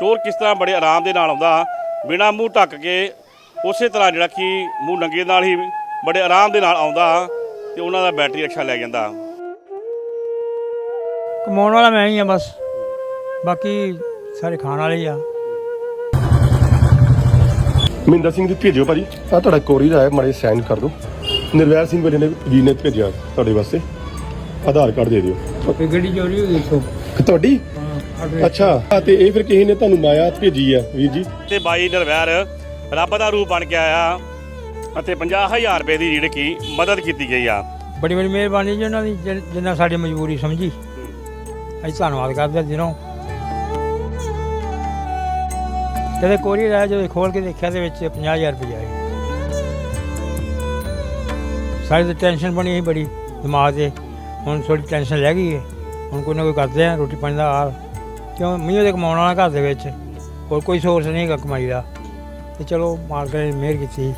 ਚੋਰ ਕਿਸ ਤਰ੍ਹਾਂ ਬੜੇ ਆਰਾਮ ਦੇ ਨਾਲ ਆਉਂਦਾ ਬਿਨਾ ਮੂੰਹ ਢੱਕ ਕੇ ਉਸੇ ਤਰ੍ਹਾਂ ਜਿਹੜਾ ਕਿ ਮੂੰਹ ਨੰਗੇ ਨਾਲ ਹੀ ਬੜੇ ਆਰਾਮ ਦੇ ਨਾਲ ਆਉਂਦਾ ਤੇ ਉਹਨਾਂ ਦਾ ਬੈਟਰੀ ਰਿਕਸ਼ਾ ਲੈ ਜਾਂਦਾ। ਕਮਾਉਣ ਵਾਲਾ ਮੈਂ ਹੀ ਆ ਬਸ। ਬਾਕੀ ਸਾਰੇ ਖਾਣ ਵਾਲੇ ਹੀ ਆ। ਮਹਿੰਦਰ ਸਿੰਘ ਜੀ ਭੇਜਿਓ ਭਾਜੀ। ਆ ਤੁਹਾਡਾ ਕੋਰੀਅਰ ਆਇਆ ਮਾੜੇ ਸੈਂਡ ਕਰ ਦਿਓ। ਨਿਰਵੈਰ ਸਿੰਘ ਵੀਰੇ ਨੇ ਜੀ ਨੇ ਭੇਜਿਆ ਤੁਹਾਡੇ ਵਾਸਤੇ। ਆਧਾਰ ਕਾਰਡ ਦੇ ਦਿਓ। ਤੇ ਗੱਡੀ ਚੋਰੀ ਹੋ ਗਈ ਇਥੋਂ? ਤੁਹਾਡੀ? ਅੱਛਾ। ਤੇ ਇਹ ਫਿਰ ਕਿਸੇ ਨੇ ਤੁਹਾਨੂੰ ਮਾਇਆ ਭੇਜੀ ਆ ਵੀਰ ਜੀ? ਤੇ ਬਾਈ ਨਰਵੈਰ ਰੱਬ ਦਾ ਰੂਪ ਬਣ ਕੇ ਆਇਆ ਅਤੇ 50000 ਰੁਪਏ ਦੀ ਜਿਹੜੀ ਕਿ ਮਦਦ ਕੀਤੀ ਗਈ ਆ। ਬੜੀ ਬੜੀ ਮਿਹਰਬਾਨੀ ਜੀ ਉਹਨਾਂ ਦੀ ਜਿਨ- ਜਿਨ੍ਹਾਂ ਸਾਡੀ ਮਜਬੂਰੀ ਸਮਝੀ। ਅਸੀਂ ਧੰਨਵਾਦ ਕਰਦੇ ਹਾਂ ਦਿਨੋਂ ਕਦੇ ਕੋਰੀਅਰ ਆਇਆ ਜਦੋਂ ਖੋਲ ਕੇ ਦੇਖਿਆ ਤੇ ਵਿੱਚ 50000 ਰੁਪਏ ਆਏ। ਸਾਰੀ ਤਾਂ ਟੈਨਸ਼ਨ ਬਣੀ ਸੀ ਬੜੀ ਦਿਮਾਗ 'ਤੇ। ਹੁਣ ਥੋੜੀ ਟੈਨਸ਼ਨ ਰਹਿ ਗਈ ਹੈ। ਹੁਣ ਕੋਈ ਨਾ ਕੋਈ ਕਰਦੇ ਆ ਰੋਟੀ ਪਾਣੀ ਦਾ ਹਾਲ। ਕਿਉਂ? ਮੀਂਹ ਦੇ ਕਮਾਉਣ ਵਾਲਾ ਘਰ ਦੇ ਵਿੱਚ। ਹੋਰ ਕੋਈ ਸੋਰਸ ਨਹੀਂ ਹੈਗਾ ਕਮਾਈ ਦਾ। ਤੇ ਚਲੋ ਮਾਲਕ ਨੇ ਮਿਹਰ ਕੀਤੀ।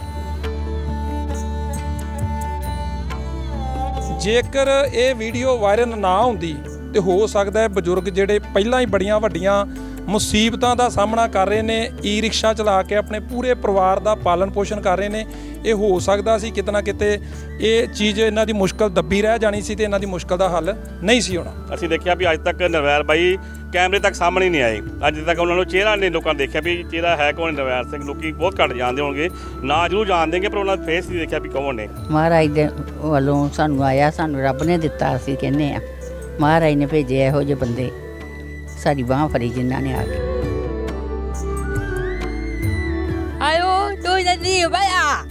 ਜੇਕਰ ਇਹ ਵੀਡੀਓ ਵਾਇਰਲ ਨਾ ਹੁੰਦੀ, ਤੇ ਹੋ ਸਕਦਾ ਹੈ ਬਜ਼ੁਰਗ ਜਿਹੜੇ ਪਹਿਲਾਂ ਹੀ ਬੜੀਆਂ ਵੱਡੀਆਂ ਮੁਸੀਬਤਾਂ ਦਾ ਸਾਹਮਣਾ ਕਰ ਰਹੇ ਨੇ ਈ ਰਿਕਸ਼ਾ ਚਲਾ ਕੇ ਆਪਣੇ ਪੂਰੇ ਪਰਿਵਾਰ ਦਾ ਪਾਲਣ ਪੋਸ਼ਣ ਕਰ ਰਹੇ ਨੇ। ਇਹ ਹੋ ਸਕਦਾ ਸੀ ਕਿਤੇ ਨਾ ਕਿਤੇ ਇਹ ਚੀਜ਼ ਇਹਨਾਂ ਦੀ ਮੁਸ਼ਕਲ ਦੱਬੀ ਰਹਿ ਜਾਣੀ ਸੀ ਤੇ ਇਹਨਾਂ ਦੀ ਮੁਸ਼ਕਲ ਦਾ ਹੱਲ ਨਹੀਂ ਸੀ ਹੋਣਾ। ਅਸੀਂ ਦੇਖਿਆ ਵੀ ਅੱਜ ਤੱਕ ਨਰਵੈਰ ਬਾਈ ਕੈਮਰੇ ਤੱਕ ਸਾਹਮਣੇ ਨਹੀਂ ਆਏ। ਅੱਜ ਤੱਕ ਉਹਨਾਂ ਨੂੰ ਚਿਹਰਾ ਨਹੀਂ ਲੋਕਾਂ ਨੇ ਦੇਖਿਆ ਵੀ ਚਿਹਰਾ ਹੈ ਕੌਣ ਨਰਵੈਰ ਸਿੰਘ ਲੋਕੀ ਬਹੁਤ ਘੱਟ ਜਾਣਦੇ ਹੋਣਗੇ। ਨਾ ਜ਼ਰੂਰ ਜਾਣਦੇਗੇ ਪਰ ਉਹਨਾਂ ਦਾ ਫੇਸ ਨਹੀਂ ਦੇਖਿਆ ਵੀ ਕੌਣ ਨੇ। ਮਹਾਰਾਜ ਦੇ ਵੱਲੋਂ ਸਾਨੂੰ ਆਇਆ ਸਾਨੂੰ ਰੱਬ ਨੇ ਦਿੱਤਾ ਅਸੀਂ ਕਹਿੰਨੇ ਆ ਮਹਾਰਾਜ ਨੇ ਭੇਜੇ ਇਹੋ ਜਿਹੇ ਬੰਦੇ। ਸਾਡੀ ਬਾਹ ਫੜੀ ਜਿਨ੍ਹਾਂ ਨੇ ਆ ਕੇ। là gì vậy à?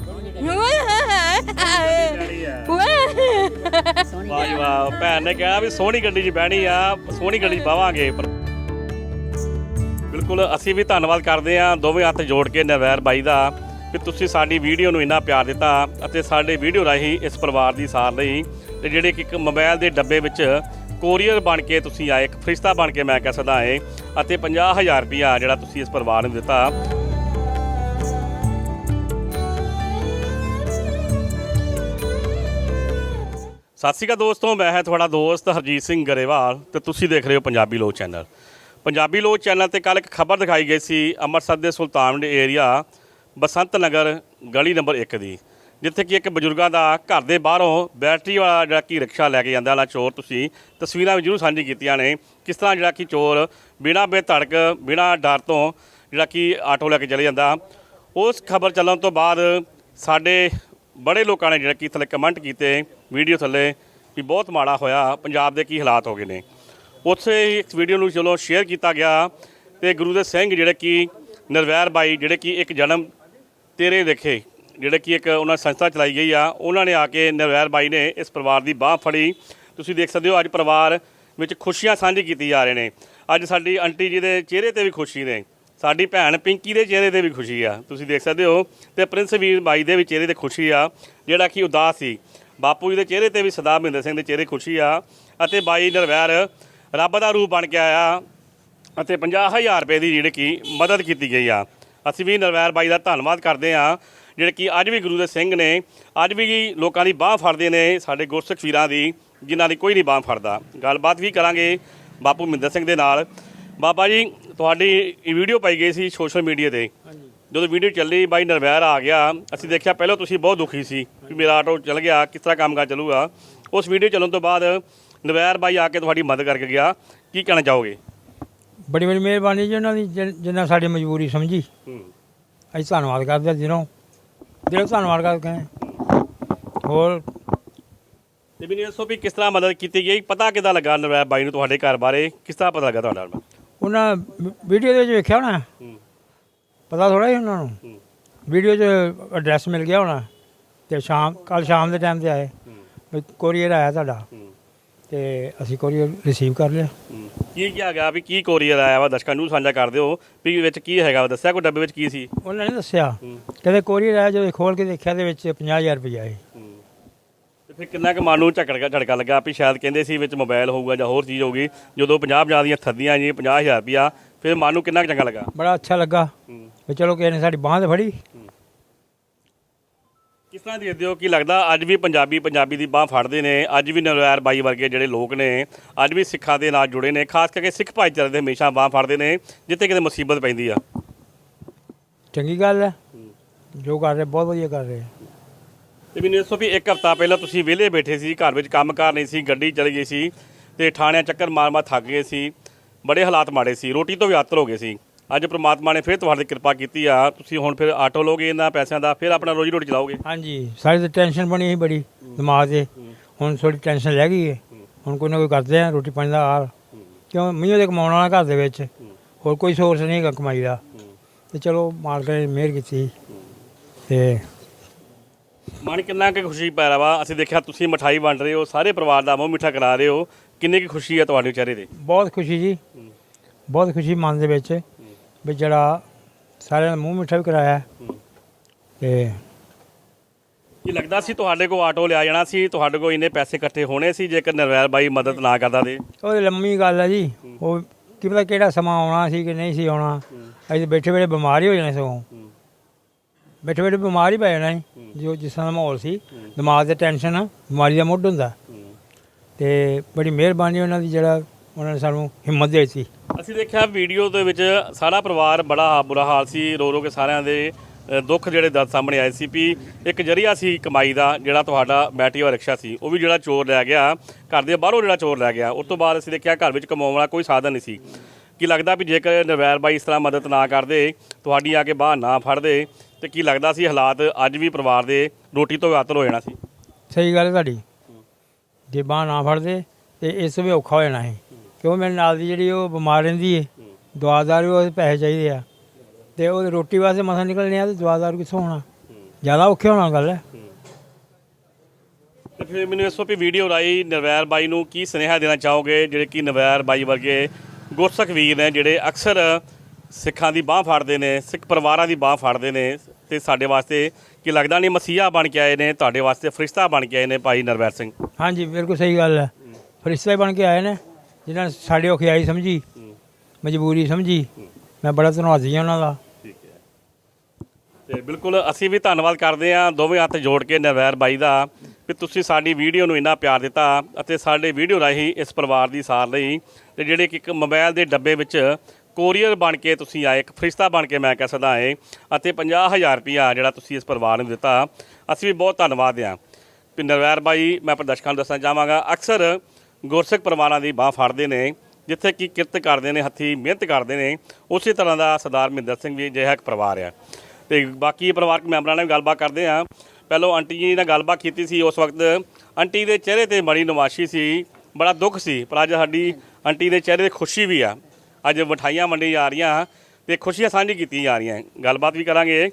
ਵਾਹ ਜੀ ਵਾਹ ਭੈਣ ਨੇ ਕਿਹਾ ਵੀ ਸੋਹਣੀ ਗੱਡੀ 'ਚ ਬਹਿਣੀ ਆ ਸੋਹਣੀ ਗੱਡੀ 'ਚ ਬਾਵਾਂਗੇ। ਬਿਲਕੁਲ ਅਸੀਂ ਵੀ ਧੰਨਵਾਦ ਕਰਦੇ ਆ ਦੋਵੇਂ ਹੱਥ ਜੋੜ ਕੇ ਨਰਵੈਰ ਬਾਈ ਦਾ ਕਿ ਤੁਸੀਂ ਸਾਡੀ ਵੀਡੀਓ ਨੂੰ ਇੰਨਾ ਪਿਆਰ ਦਿੱਤਾ ਅਤੇ ਸਾਡੇ ਵੀਡੀਓ ਰਾਹੀਂ ਇਸ ਪਰਿਵਾਰ ਦੀ ਸਾਰ ਲਈ ਤੇ ਜਿਹੜੇ ਕਿ ਇੱਕ ਮੋਬਾਈਲ ਦੇ ਡੱਬੇ ਵਿੱਚ ਕੋਰੀਅਰ ਬਣ ਕੇ ਤੁਸੀਂ ਆਏ, ਇੱਕ ਫਰਿਸ਼ਤਾ ਬਣ ਕੇ ਮੈਂ ਕਹਿ ਸਕਦਾ ਆਏ ਅਤੇ 50000 ਰੁਪਇਆ ਜਿਹੜਾ ਤੁਸੀਂ ਇਸ ਪਰਿਵਾਰ ਨੂੰ ਦਿੱਤਾ। ਸਤਿ ਸ਼੍ਰੀ ਅਕਾਲ ਦੋਸਤੋ, ਮੈਂ ਹਾਂ ਤੁਹਾਡਾ ਦੋਸਤ ਹਰਜੀਤ ਸਿੰਘ ਗਰੇਵਾਲ, ਤੇ ਤੁਸੀਂ ਦੇਖ ਰਹੇ ਹੋ ਪੰਜਾਬੀ ਲੋਕ ਚੈਨਲ। ਪੰਜਾਬੀ ਲੋਕ ਚੈਨਲ ਤੇ ਕੱਲ ਇੱਕ ਖਬਰ ਦਿਖਾਈ ਗਈ ਸੀ ਅੰਮ੍ਰਿਤਸਰ ਦੇ ਸੁਲਤਾਨਵਿੰਡ ਏਰੀਆ, ਬਸੰਤ ਨਗਰ, ਗਲੀ ਨੰਬਰ 1 ਦੀ। ਜਿੱਥੇ ਕਿ ਇੱਕ ਬਜ਼ੁਰਗਾਂ ਦਾ ਘਰ ਦੇ ਬਾਹਰੋਂ ਬੈਟਰੀ ਵਾਲਾ ਜਿਹੜਾ ਕਿ ਰਿਕਸ਼ਾ ਲੈ ਕੇ ਜਾਂਦਾ ਵਾਲਾ ਚੋਰ ਤੁਸੀਂ ਤਸਵੀਰਾਂ ਵੀ ਜ਼ਰੂਰ ਸਾਂਝੀ ਕੀਤੀਆਂ ਨੇ। ਕਿਸ ਤਰ੍ਹਾਂ ਜਿਹੜਾ ਕਿ ਚੋਰ ਬਿਨਾਂ ਬੇਧੜਕ ਬਿਨਾਂ ਡਰ ਤੋਂ ਜਿਹੜਾ ਕਿ ਆਟੋ ਲੈ ਕੇ ਚਲੇ ਜਾਂਦਾ। ਉਸ ਖਬਰ ਚੱਲਣ ਤੋਂ ਬਾਅਦ ਸਾਡੇ ਬੜੇ ਲੋਕਾਂ ਨੇ ਜਿਹੜਾ ਕਿ ਥੱਲੇ ਕਮੈਂਟ ਕੀਤੇ ਵੀਡੀਓ ਥੱਲੇ ਵੀ ਬਹੁਤ ਮਾੜਾ ਹੋਇਆ, ਪੰਜਾਬ ਦੇ ਕੀ ਹਾਲਾਤ ਹੋ ਗਏ ਨੇ। ਉੱਥੇ ਹੀ ਇਸ ਵੀਡੀਓ ਨੂੰ ਚਲੋ ਸ਼ੇਅਰ ਕੀਤਾ ਗਿਆ ਤੇ ਗੁਰੂ ਦੇ ਸਿੰਘ ਜਿਹੜੇ ਕਿ ਨਿਰਵੈਰ ਬਾਈ ਜਿਹੜੇ ਕਿ ਇੱਕ ਜਨਮ ਤੇਰੇ ਦੇਖੇ ਜਿਹੜੇ ਕਿ ਇੱਕ ਉਹਨਾਂ ਸੰਸਥਾ ਚਲਾਈ ਗਈ ਆ, ਉਹਨਾਂ ਨੇ ਆ ਕੇ ਨਰਵੈਰ ਬਾਈ ਨੇ ਇਸ ਪਰਿਵਾਰ ਦੀ ਬਾਹ ਫੜੀ। ਤੁਸੀਂ ਦੇਖ ਸਕਦੇ ਹੋ, ਅੱਜ ਪਰਿਵਾਰ ਵਿੱਚ ਖੁਸ਼ੀਆਂ ਸਾਂਝੀ ਕੀਤੀ ਜਾ ਰਹੇ ਨੇ। ਅੱਜ ਸਾਡੀ ਆਂਟੀ ਜੀ ਦੇ ਚਿਹਰੇ ਤੇ ਵੀ ਖੁਸ਼ੀ ਨੇ। ਸਾਡੀ ਭੈਣ ਪਿੰਕੀ ਦੇ ਚਿਹਰੇ ਤੇ ਵੀ ਖੁਸ਼ੀ ਆ। ਤੁਸੀਂ ਦੇਖ ਸਕਦੇ ਹੋ, ਤੇ ਪ੍ਰਿੰਸ ਵੀਰ ਬਾਈ ਦੇ ਵੀ ਚਿਹਰੇ ਤੇ ਖੁਸ਼ੀ ਆ, ਜਿਹੜਾ ਕਿ ਉਦਾਸ ਸੀ। ਬਾਪੂ ਜੀ ਦੇ ਚਿਹਰੇ ਤੇ ਵੀ ਸਦਾ ਮਹਿੰਦਰ ਸਿੰਘ ਦੇ ਚਿਹਰੇ ਖੁਸ਼ੀ ਆ, ਅਤੇ ਬਾਈ ਨਰਵੈਰ ਰੱਬ ਦਾ ਰੂਪ ਬਣ ਕੇ ਆਇਆ ਅਤੇ 50000 ਰੁਪਏ ਦੀ ਜਿਹੜੀ ਕਿ ਮਦਦ ਕੀਤੀ ਗਈ ਆ। ਅਸੀਂ ਵੀ ਨਰਵੈਰ ਬਾਈ ਦਾ ਧੰਨਵਾਦ ਕਰਦੇ ਆ ਜਿਹੜੇ ਕਿ ਅੱਜ ਵੀ ਗੁਰੂ ਦੇ ਸਿੰਘ ਨੇ ਅੱਜ ਵੀ ਲੋਕਾਂ ਦੀ ਬਾਹ ਫੜਦੇ ਨੇ ਸਾਡੇ ਗੁਰਸਿੱਖ ਵੀਰਾਂ ਦੀ ਜਿਨ੍ਹਾਂ ਦੀ ਕੋਈ ਨਹੀਂ ਬਾਹ ਫੜਦਾ। ਗੱਲਬਾਤ ਵੀ ਕਰਾਂਗੇ ਬਾਪੂ ਮਹਿੰਦਰ ਸਿੰਘ ਦੇ ਨਾਲ। ਬਾਬਾ ਜੀ ਤੁਹਾਡੀ ਇਹ ਵੀਡੀਓ ਪਾਈ ਗਈ ਸੀ ਸੋਸ਼ਲ ਮੀਡੀਆ ਤੇ। ਜਦੋਂ ਵੀਡੀਓ ਚੱਲੀ ਬਾਈ ਨਰਵੈਰ ਆ ਗਿਆ। ਅਸੀਂ ਦੇਖਿਆ ਪਹਿਲਾਂ ਤੁਸੀਂ ਬਹੁਤ ਦੁਖੀ ਸੀ ਕਿ ਮੇਰਾ ਆਟੋ ਚੱਲ ਗਿਆ ਕਿਸ ਤਰ੍ਹਾਂ ਕੰਮਕਾਰ ਚੱਲੂਗਾ। ਉਸ ਵੀਡੀਓ ਚੱਲਣ ਤੋਂ ਬਾਅਦ ਨਰਵੈਰ ਬਾਈ ਆ ਕੇ ਤੁਹਾਡੀ ਮਦਦ ਕਰਕੇ ਗਿਆ। ਕੀ ਕਹਿਣਾ ਚਾਹੋਗੇ? ਬੜੀ ਬੜੀ ਮਿਹਰਬਾਨੀ ਜੀ ਉਹਨਾਂ ਦੀ ਜਿਨ- ਸਾਡੀ ਮਜਬੂਰੀ ਸਮਝੀ। ਅਸੀਂ ਧੰਨਵਾਦ ਕਰਦੇ ਹਾਂ ਦਿਨੋਂ ਦਿਲੋਂ ਧੰਨਵਾਦ ਕਰਦੇ ਹਾਂ। ਹੋਰ? ਤੇ ਮੈਨੂੰ ਦੱਸੋ ਵੀ ਕਿਸ ਤਰ੍ਹਾਂ ਮਦਦ ਕੀਤੀ ਗਈ? ਪਤਾ ਕਿਦਾਂ ਲੱਗਾ ਨਰਵੈਰ ਬਾਈ ਨੂੰ ਤੁਹਾਡੇ ਘਰ ਬਾਰੇ? ਕਿਸ ਤਰ੍ਹਾਂ ਪਤਾ ਲੱਗਾ ਤੁਹਾਡਾ ਉਹਨਾਂ ਵੀਡੀਓ ਦੇ ਵਿੱਚ ਵੇਖਿਆ ਹੋਣਾ? ਪਤਾ ਥੋੜਾ ਹੀ ਉਹਨਾਂ ਨੂੰ। ਵੀਡੀਓ 'ਚ ਐਡਰੈਸ ਮਿਲ ਗਿਆ ਹੋਣਾ। ਤੇ ਸ਼ਾਮ ਕੱਲ ਸ਼ਾਮ ਦੇ ਟਾਈਮ ਤੇ ਆਏ। ਵੀ ਕੋਰੀਅਰ ਆਇਆ ਤੁਹਾਡਾ। ਤੇ ਅਸੀਂ ਕੋਰੀਅਰ ਰਿਸੀਵ ਕਰ ਲਿਆ। ਕੀ ਕੀ ਗਿਆ ਵੀ ਕੀ ਕੋਰੀਅਰ ਆਇਆ ਵਾ? ਦਰਸ਼ਕਾਂ ਨੂੰ ਸਾਂਝਾ ਕਰ ਦਿਓ ਵੀ ਵਿੱਚ ਕੀ ਹੈਗਾ ਵਾ, ਦੱਸਿਆ ਕੋਈ ਡੱਬੇ ਵਿੱਚ ਕੀ ਸੀ? ਉਹਨਾਂ ਨੇ ਦੱਸਿਆ। ਕਹਿੰਦੇ ਕੋਰੀਅਰ ਆਇਆ ਜਦੋਂ ਖੋਲ ਕੇ ਦੇਖਿਆ ਦੇ ਵਿੱਚ 50000 ਰੁਪਏ ਆਏ। ਤੇ ਫਿਰ ਕਿੰਨਾ ਕੁ ਮਨ ਨੂੰ ਝਟਕਾ ਝਟਕਾ ਲੱਗਾ ਵੀ ਸ਼ਾਇਦ ਕਹਿੰਦੇ ਸੀ ਵਿੱਚ ਮੋਬਾਈਲ ਹੋਊਗਾ ਜਾਂ ਹੋਰ ਚੀਜ਼ ਹੋਊਗੀ। ਜਦੋਂ 50 50 ਦੀਆਂ ਥੱਦੀਆਂ ਜੀ 50000 ਰੁਪਿਆ ਫਿਰ ਮਨ ਨੂੰ ਕਿੰਨਾ ਕੁ ਚੰਗਾ ਲੱਗਾ? ਬੜਾ ਅੱਛਾ ਲੱਗਾ। ਵੀ ਚਲੋ ਕਿਸੇ ਨੇ ਸਾਡੀ ਬਾਂਹ ਤੇ ਫੜੀ। ਕਿਸ ਤਰ੍ਹਾਂ ਦੇਖਦੇ ਹੋ ਕਿ ਲੱਗਦਾ ਅੱਜ ਵੀ ਪੰਜਾਬੀ ਪੰਜਾਬੀ ਦੀ ਬਾਹ ਫੜਦੇ ਨੇ? ਅੱਜ ਵੀ ਨਰਵੈਰ ਬਾਈ ਵਰਗੇ ਜਿਹੜੇ ਲੋਕ ਨੇ ਅੱਜ ਵੀ ਸਿੱਖਾਂ ਦੇ ਨਾਲ ਜੁੜੇ ਨੇ ਖਾਸ ਕਰਕੇ ਸਿੱਖ ਭਾਈਚਾਰੇ ਦੇ ਹਮੇਸ਼ਾ ਬਾਹ ਫੜਦੇ ਨੇ ਜਿੱਥੇ ਕਿਤੇ ਮੁਸੀਬਤ ਪੈਂਦੀ ਆ। ਚੰਗੀ ਗੱਲ ਹੈ। ਜੋ ਕਰ ਰਹੇ ਬਹੁਤ ਵਧੀਆ ਕਰ ਰਹੇ। ਤੇ ਮੈਨੂੰ ਦੱਸੋ ਵੀ ਇੱਕ ਹਫਤਾ ਪਹਿਲਾਂ ਤੁਸੀਂ ਵਿਹਲੇ ਬੈਠੇ ਸੀ ਘਰ ਵਿੱਚ ਕੰਮਕਾਰ ਨਹੀਂ ਸੀ ਗੱਡੀ ਚਲੀ ਗਈ ਸੀ ਤੇ ਥਾਣਿਆਂ ਚੱਕਰ ਮਾਰ-ਮਾਰ ਥੱਕ ਗਏ ਸੀ ਬੜੇ ਹਾਲਾਤ ਮਾੜੇ ਸੀ ਰੋਟੀ ਤੋਂ ਵੀ ਆਤਰ ਹੋ ਗਏ ਸੀ। ਅੱਜ ਪ੍ਰਮਾਤਮਾ ਨੇ ਫਿਰ ਤੁਹਾਡੀ ਕਿਰਪਾ ਕੀਤੀ ਆ। ਤੁਸੀਂ ਹੁਣ ਫਿਰ ਆਟੋ ਲੋਗੇ ਇਹਨਾਂ ਪੈਸਿਆਂ ਦਾ ਫਿਰ ਆਪਣਾ ਰੋਜੀ ਰੋਟੀ ਚਲਾਓਗੇ? ਹਾਂਜੀ ਸਾਡੀ ਤਾਂ ਟੈਨਸ਼ਨ ਬਣੀ ਸੀ ਬੜੀ ਦਿਮਾਗ 'ਤੇ। ਹੁਣ ਥੋੜੀ ਟੈਨਸ਼ਨ ਲੈ ਗਈ ਹੈ। ਹੁਣ ਕੋਈ ਨਾ ਕੋਈ ਕਰਦੇ ਆ ਰੋਟੀ ਪਾਣੀ ਦਾ ਹਾਲ। ਕਿਉਂ? ਮੀਂਹ ਦੇ ਕਮਾਉਣ ਵਾਲਾ ਘਰ ਦੇ ਵਿੱਚ। ਹੋਰ ਕੋਈ ਸੋਰਸ ਨਹੀਂ ਹੈਗਾ ਕਮਾਈ ਦਾ। ਤੇ ਚਲੋ ਮਾਲਕ ਨੇ ਮਿਹਰ ਕੀਤੀ ਤੇ ਮਨ ਕਿੰਨਾ ਕਿ ਖੁਸ਼ੀ ਪੈ ਰਿਹਾ ਵਾ। ਅਸੀਂ ਦੇਖਿਆ ਤੁਸੀਂ ਮਠਾਈ ਵੰਡ ਰਹੇ ਹੋ ਸਾਰੇ ਪਰਿਵਾਰ ਦਾ ਮੂੰਹ ਮਿੱਠਾ ਕਰਾ ਰਹੇ ਹੋ। ਕਿੰਨੀ ਕੀ ਖੁਸ਼ੀ ਹੈ ਤੁਹਾਡੇ ਚਿਹਰੇ ਤੇ ਬਹੁਤ ਖੁਸ਼ੀ ਜੀ। ਬਹੁਤ ਖੁਸ਼ੀ ਮਨ ਦੇ ਵਿੱਚ। ਵੀ ਜਿਹੜਾ ਸਾਰਿਆਂ ਦਾ ਮੂੰਹ ਮਿੱਠਾ ਵੀ ਕਰਾਇਆ। ਤੇ ਕੀ ਲੱਗਦਾ ਸੀ ਤੁਹਾਡੇ ਕੋਲ ਆਟੋ ਲਿਆ ਜਾਣਾ ਸੀ ਤੁਹਾਡੇ ਕੋਲ ਇੰਨੇ ਪੈਸੇ ਇਕੱਠੇ ਹੋਣੇ ਸੀ ਜੇਕਰ ਨਰਵੈਰ ਬਾਈ ਮਦਦ ਨਾ ਕਰਦਾ ਤੇ। ਉਹ ਲੰਮੀ ਗੱਲ ਹੈ ਜੀ। ਉਹ ਕੀ ਪਤਾ ਕਿਹੜਾ ਸਮਾਂ ਆਉਣਾ ਸੀ ਕਿ ਨਹੀਂ ਸੀ ਆਉਣਾ। ਅਸੀਂ ਬੈਠੇ ਬੈਠੇ ਬਿਮਾਰ ਹੀ ਹੋ ਜਾਣੇ ਸਗੋਂ। ਬੈਠੇ ਬੈਠੇ ਬਿਮਾਰ ਹੀ ਪੈ ਜਾਣਾ ਸੀ। ਜੋ ਜਿਸ ਤਰ੍ਹਾਂ ਦਾ ਮਾਹੌਲ ਸੀ। ਦਿਮਾਗ ਤੇ ਟੈਨਸ਼ਨ ਬਿਮਾਰੀ ਦਾ ਮੁੱਢ ਹੁੰਦਾ। ਤੇ ਬੜੀ ਮਿਹਰਬਾਨੀ ਉਹਨਾਂ ਦੀ ਜਿਹੜਾ ਉਹਨਾਂ ਨੇ ਸਾਨੂੰ ਹਿੰਮਤ ਦੇ ਦਿੱਤੀ। ਅਸੀਂ ਦੇਖਿਆ ਵੀਡੀਓ ਦੇ ਵਿੱਚ ਸਾਰਾ ਪਰਿਵਾਰ ਬੜਾ ਬੁਰਾ ਹਾਲ ਸੀ ਰੋ ਰੋ ਕੇ ਸਾਰਿਆਂ ਦੇ ਦੁੱਖ ਜਿਹੜੇ ਦਰਦ ਸਾਹਮਣੇ ਆਏ ਸੀ ਵੀ ਇੱਕ ਜਰੀਆ ਸੀ ਕਮਾਈ ਦਾ ਜਿਹੜਾ ਤੁਹਾਡਾ ਬੈਟਰੀ ਵਾਲਾ ਰਿਕਸ਼ਾ ਸੀ ਉਹ ਵੀ ਜਿਹੜਾ ਚੋਰ ਲੈ ਗਿਆ ਘਰ ਦੇ ਬਾਹਰੋਂ ਜਿਹੜਾ ਚੋਰ ਲੈ ਗਿਆ। ਉਸ ਤੋਂ ਬਾਅਦ ਅਸੀਂ ਦੇਖਿਆ ਘਰ ਵਿੱਚ ਕਮਾਉਣ ਵਾਲਾ ਕੋਈ ਸਾਧਨ ਨਹੀਂ ਸੀ। ਕੀ ਲੱਗਦਾ ਵੀ ਜੇਕਰ ਨਰਵੈਰ ਬਾਈ ਇਸ ਤਰ੍ਹਾਂ ਮਦਦ ਨਾ ਕਰਦੇ ਤੁਹਾਡੀ ਆ ਕੇ ਬਾਹਰ ਨਾ ਫੜਦੇ ਤੇ ਕੀ ਲੱਗਦਾ ਸੀ ਹਾਲਾਤ ਅੱਜ ਵੀ ਪਰਿਵਾਰ ਦੇ ਰੋਟੀ ਤੋਂ ਆਤਰ ਹੋ ਜਾਣਾ ਸੀ? ਸਹੀ ਗੱਲ ਹੈ ਤੁਹਾਡੀ। ਜੇ ਬਾਂਹ ਨਾ ਫੜਦੇ ਤੇ ਇਸ ਵੀ ਔਖਾ ਹੋ ਜਾਣਾ ਸੀ। ਕਿਉਂ ਮੇਰੇ ਨਾਲ ਦੀ ਜਿਹੜੀ ਉਹ ਬਿਮਾਰ ਰਹਿੰਦੀ ਏ ਦਵਾਦਾਰ ਵੀ ਉਹਦੇ ਪੈਸੇ ਚਾਹੀਦੇ ਆ। ਤੇ ਉਹ ਰੋਟੀ ਵਾਸਤੇ ਮਸਾ ਨਿਕਲਣੇ ਆ ਤੇ ਦਵਾਦਾਰ ਕਿੱਥੋਂ ਹੋਣਾ? ਜ਼ਿਆਦਾ ਔਖੇ ਹੋਣਾ ਗੱਲ। ਹੈ। ਤੇ ਫਿਰ ਮੈਨੂੰ ਦੱਸੋ ਵੀ ਵੀਡੀਓ ਰਾਈ ਨਰਵੈਰ ਬਾਈ ਨੂੰ ਕੀ ਸੁਨੇਹਾ ਦੇਣਾ ਚਾਹੋਗੇ? ਜਿਹੜੇ ਕਿ ਨਰਵੈਰ ਬਾਈ ਵਰਗੇ ਗੁਰਸਿੱਖ ਵੀਰ ਨੇ ਜਿਹੜੇ ਅਕਸਰ ਸਿੱਖਾਂ ਦੀ ਬਾਹ ਫੜਦੇ ਨੇ ਸਿੱਖ ਪਰਿਵਾਰਾਂ ਦੀ ਬਾਹ ਫੜਦੇ ਨੇ ਤੇ ਸਾਡੇ ਵਾਸਤੇ ਕੀ ਲੱਗਦਾ ਨਹੀਂ ਮਸੀਹਾ ਬਣ ਕੇ ਆਏ ਨੇ ਤੁਹਾਡੇ ਵਾਸਤੇ ਫਰਿਸ਼ਤਾ ਬਣ ਕੇ ਆਏ ਨੇ ਭਾਈ ਨਰਵੈਰ ਸਿੰਘ। ਹਾਂਜੀ ਬਿਲਕੁਲ ਸਹੀ ਗੱਲ ਹੈ। ਫਰਿਸ਼ਤੇ ਬਣ ਕੇ ਆਏ ਨੇ। ਜਿਨ੍ਹਾਂ ਨੇ ਸਾਡੀ ਔਖਿਆਈ ਸਮਝੀ ਮਜਬੂਰੀ ਸਮਝੀ ਮੈਂ ਬੜਾ ਧੰਨਵਾਦੀ ਹਾਂ ਉਹਨਾਂ ਦਾ। ਤੇ ਬਿਲਕੁਲ ਅਸੀਂ ਵੀ ਧੰਨਵਾਦ ਕਰਦੇ ਹਾਂ ਦੋਵੇਂ ਹੱਥ ਜੋੜ ਕੇ ਨਰਵੈਰ ਬਾਈ ਦਾ ਕਿ ਤੁਸੀਂ ਸਾਡੀ ਵੀਡੀਓ ਨੂੰ ਇੰਨਾ ਪਿਆਰ ਦਿੱਤਾ ਅਤੇ ਸਾਡੇ ਵੀਡੀਓ ਰਾਹੀਂ ਇਸ ਪਰਿਵਾਰ ਦੀ ਸਾਰ ਲਈ ਤੇ ਜਿਹੜੇ ਕਿ ਇੱਕ ਮੋਬਾਈਲ ਦੇ ਡੱਬੇ ਵਿੱਚ ਕੋਰੀਅਰ ਬਣ ਕੇ ਤੁਸੀਂ ਆਏ ਇੱਕ ਫਰਿਸ਼ਤਾ ਬਣ ਕੇ ਮੈਂ ਕਹਿ ਸਕਦਾ ਆਏ ਅਤੇ 50000 ਰੁਪਇਆ ਜਿਹੜਾ ਤੁਸੀਂ ਇਸ ਪਰਿਵਾਰ ਨੂੰ ਦਿੱਤਾ ਅਸੀਂ ਵੀ ਬਹੁਤ ਧੰਨਵਾਦ ਹਾਂ ਕਿ ਨਰਵੈਰ ਬਾਈ ਮੈਂ ਪ੍ਰਦਰਸ਼ਕਾਂ ਨੂੰ ਦੱਸਣਾ ਚਾਹਾਂਗਾ ਅਕਸਰ ਗੁਰਸਿੱਖ ਪਰਿਵਾਰਾਂ ਦੀ ਬਾਹ ਫੜਦੇ ਨੇ, ਜਿੱਥੇ ਕਿ ਕਿਰਤ ਕਰਦੇ ਨੇ, ਹੱਥੀ ਮਿਹਨਤ ਕਰਦੇ ਨੇ, ਉਸੇ ਤਰ੍ਹਾਂ ਦਾ ਸਰਦਾਰ ਮਹਿੰਦਰ ਸਿੰਘ ਵੀ ਅਜਿਹਾ ਇੱਕ ਪਰਿਵਾਰ ਆ। ਤੇ ਬਾਕੀ ਪਰਿਵਾਰਕ ਮੈਂਬਰਾਂ ਨਾਲ ਵੀ ਗੱਲਬਾਤ ਕਰਦੇ ਆ ਪਹਿਲਾਂ ਆਂਟੀ ਜੀ ਨਾਲ ਗੱਲਬਾਤ ਕੀਤੀ ਸੀ, ਉਸ ਵਕਤ ਆਂਟੀ ਦੇ ਚਿਹਰੇ ਤੇ ਬੜੀ ਨਵਾਸ਼ੀ ਸੀ, ਬੜਾ ਦੁੱਖ ਸੀ, ਪਰ ਅੱਜ ਸਾਡੀ ਆਂਟੀ ਦੇ ਚਿਹਰੇ ਤੇ ਖੁਸ਼ੀ ਵੀ ਆ। ਅੱਜ ਮਠਾਈਆਂ ਵੰਡੀ ਜਾ ਰਹੀਆਂ ਤੇ ਖੁਸ਼ੀਆਂ ਸਾਂਝੀ ਕੀਤੀਆਂ ਜਾ ਰਹੀਆਂ। ਗੱਲਬਾਤ ਵੀ ਕਰਾਂਗੇ।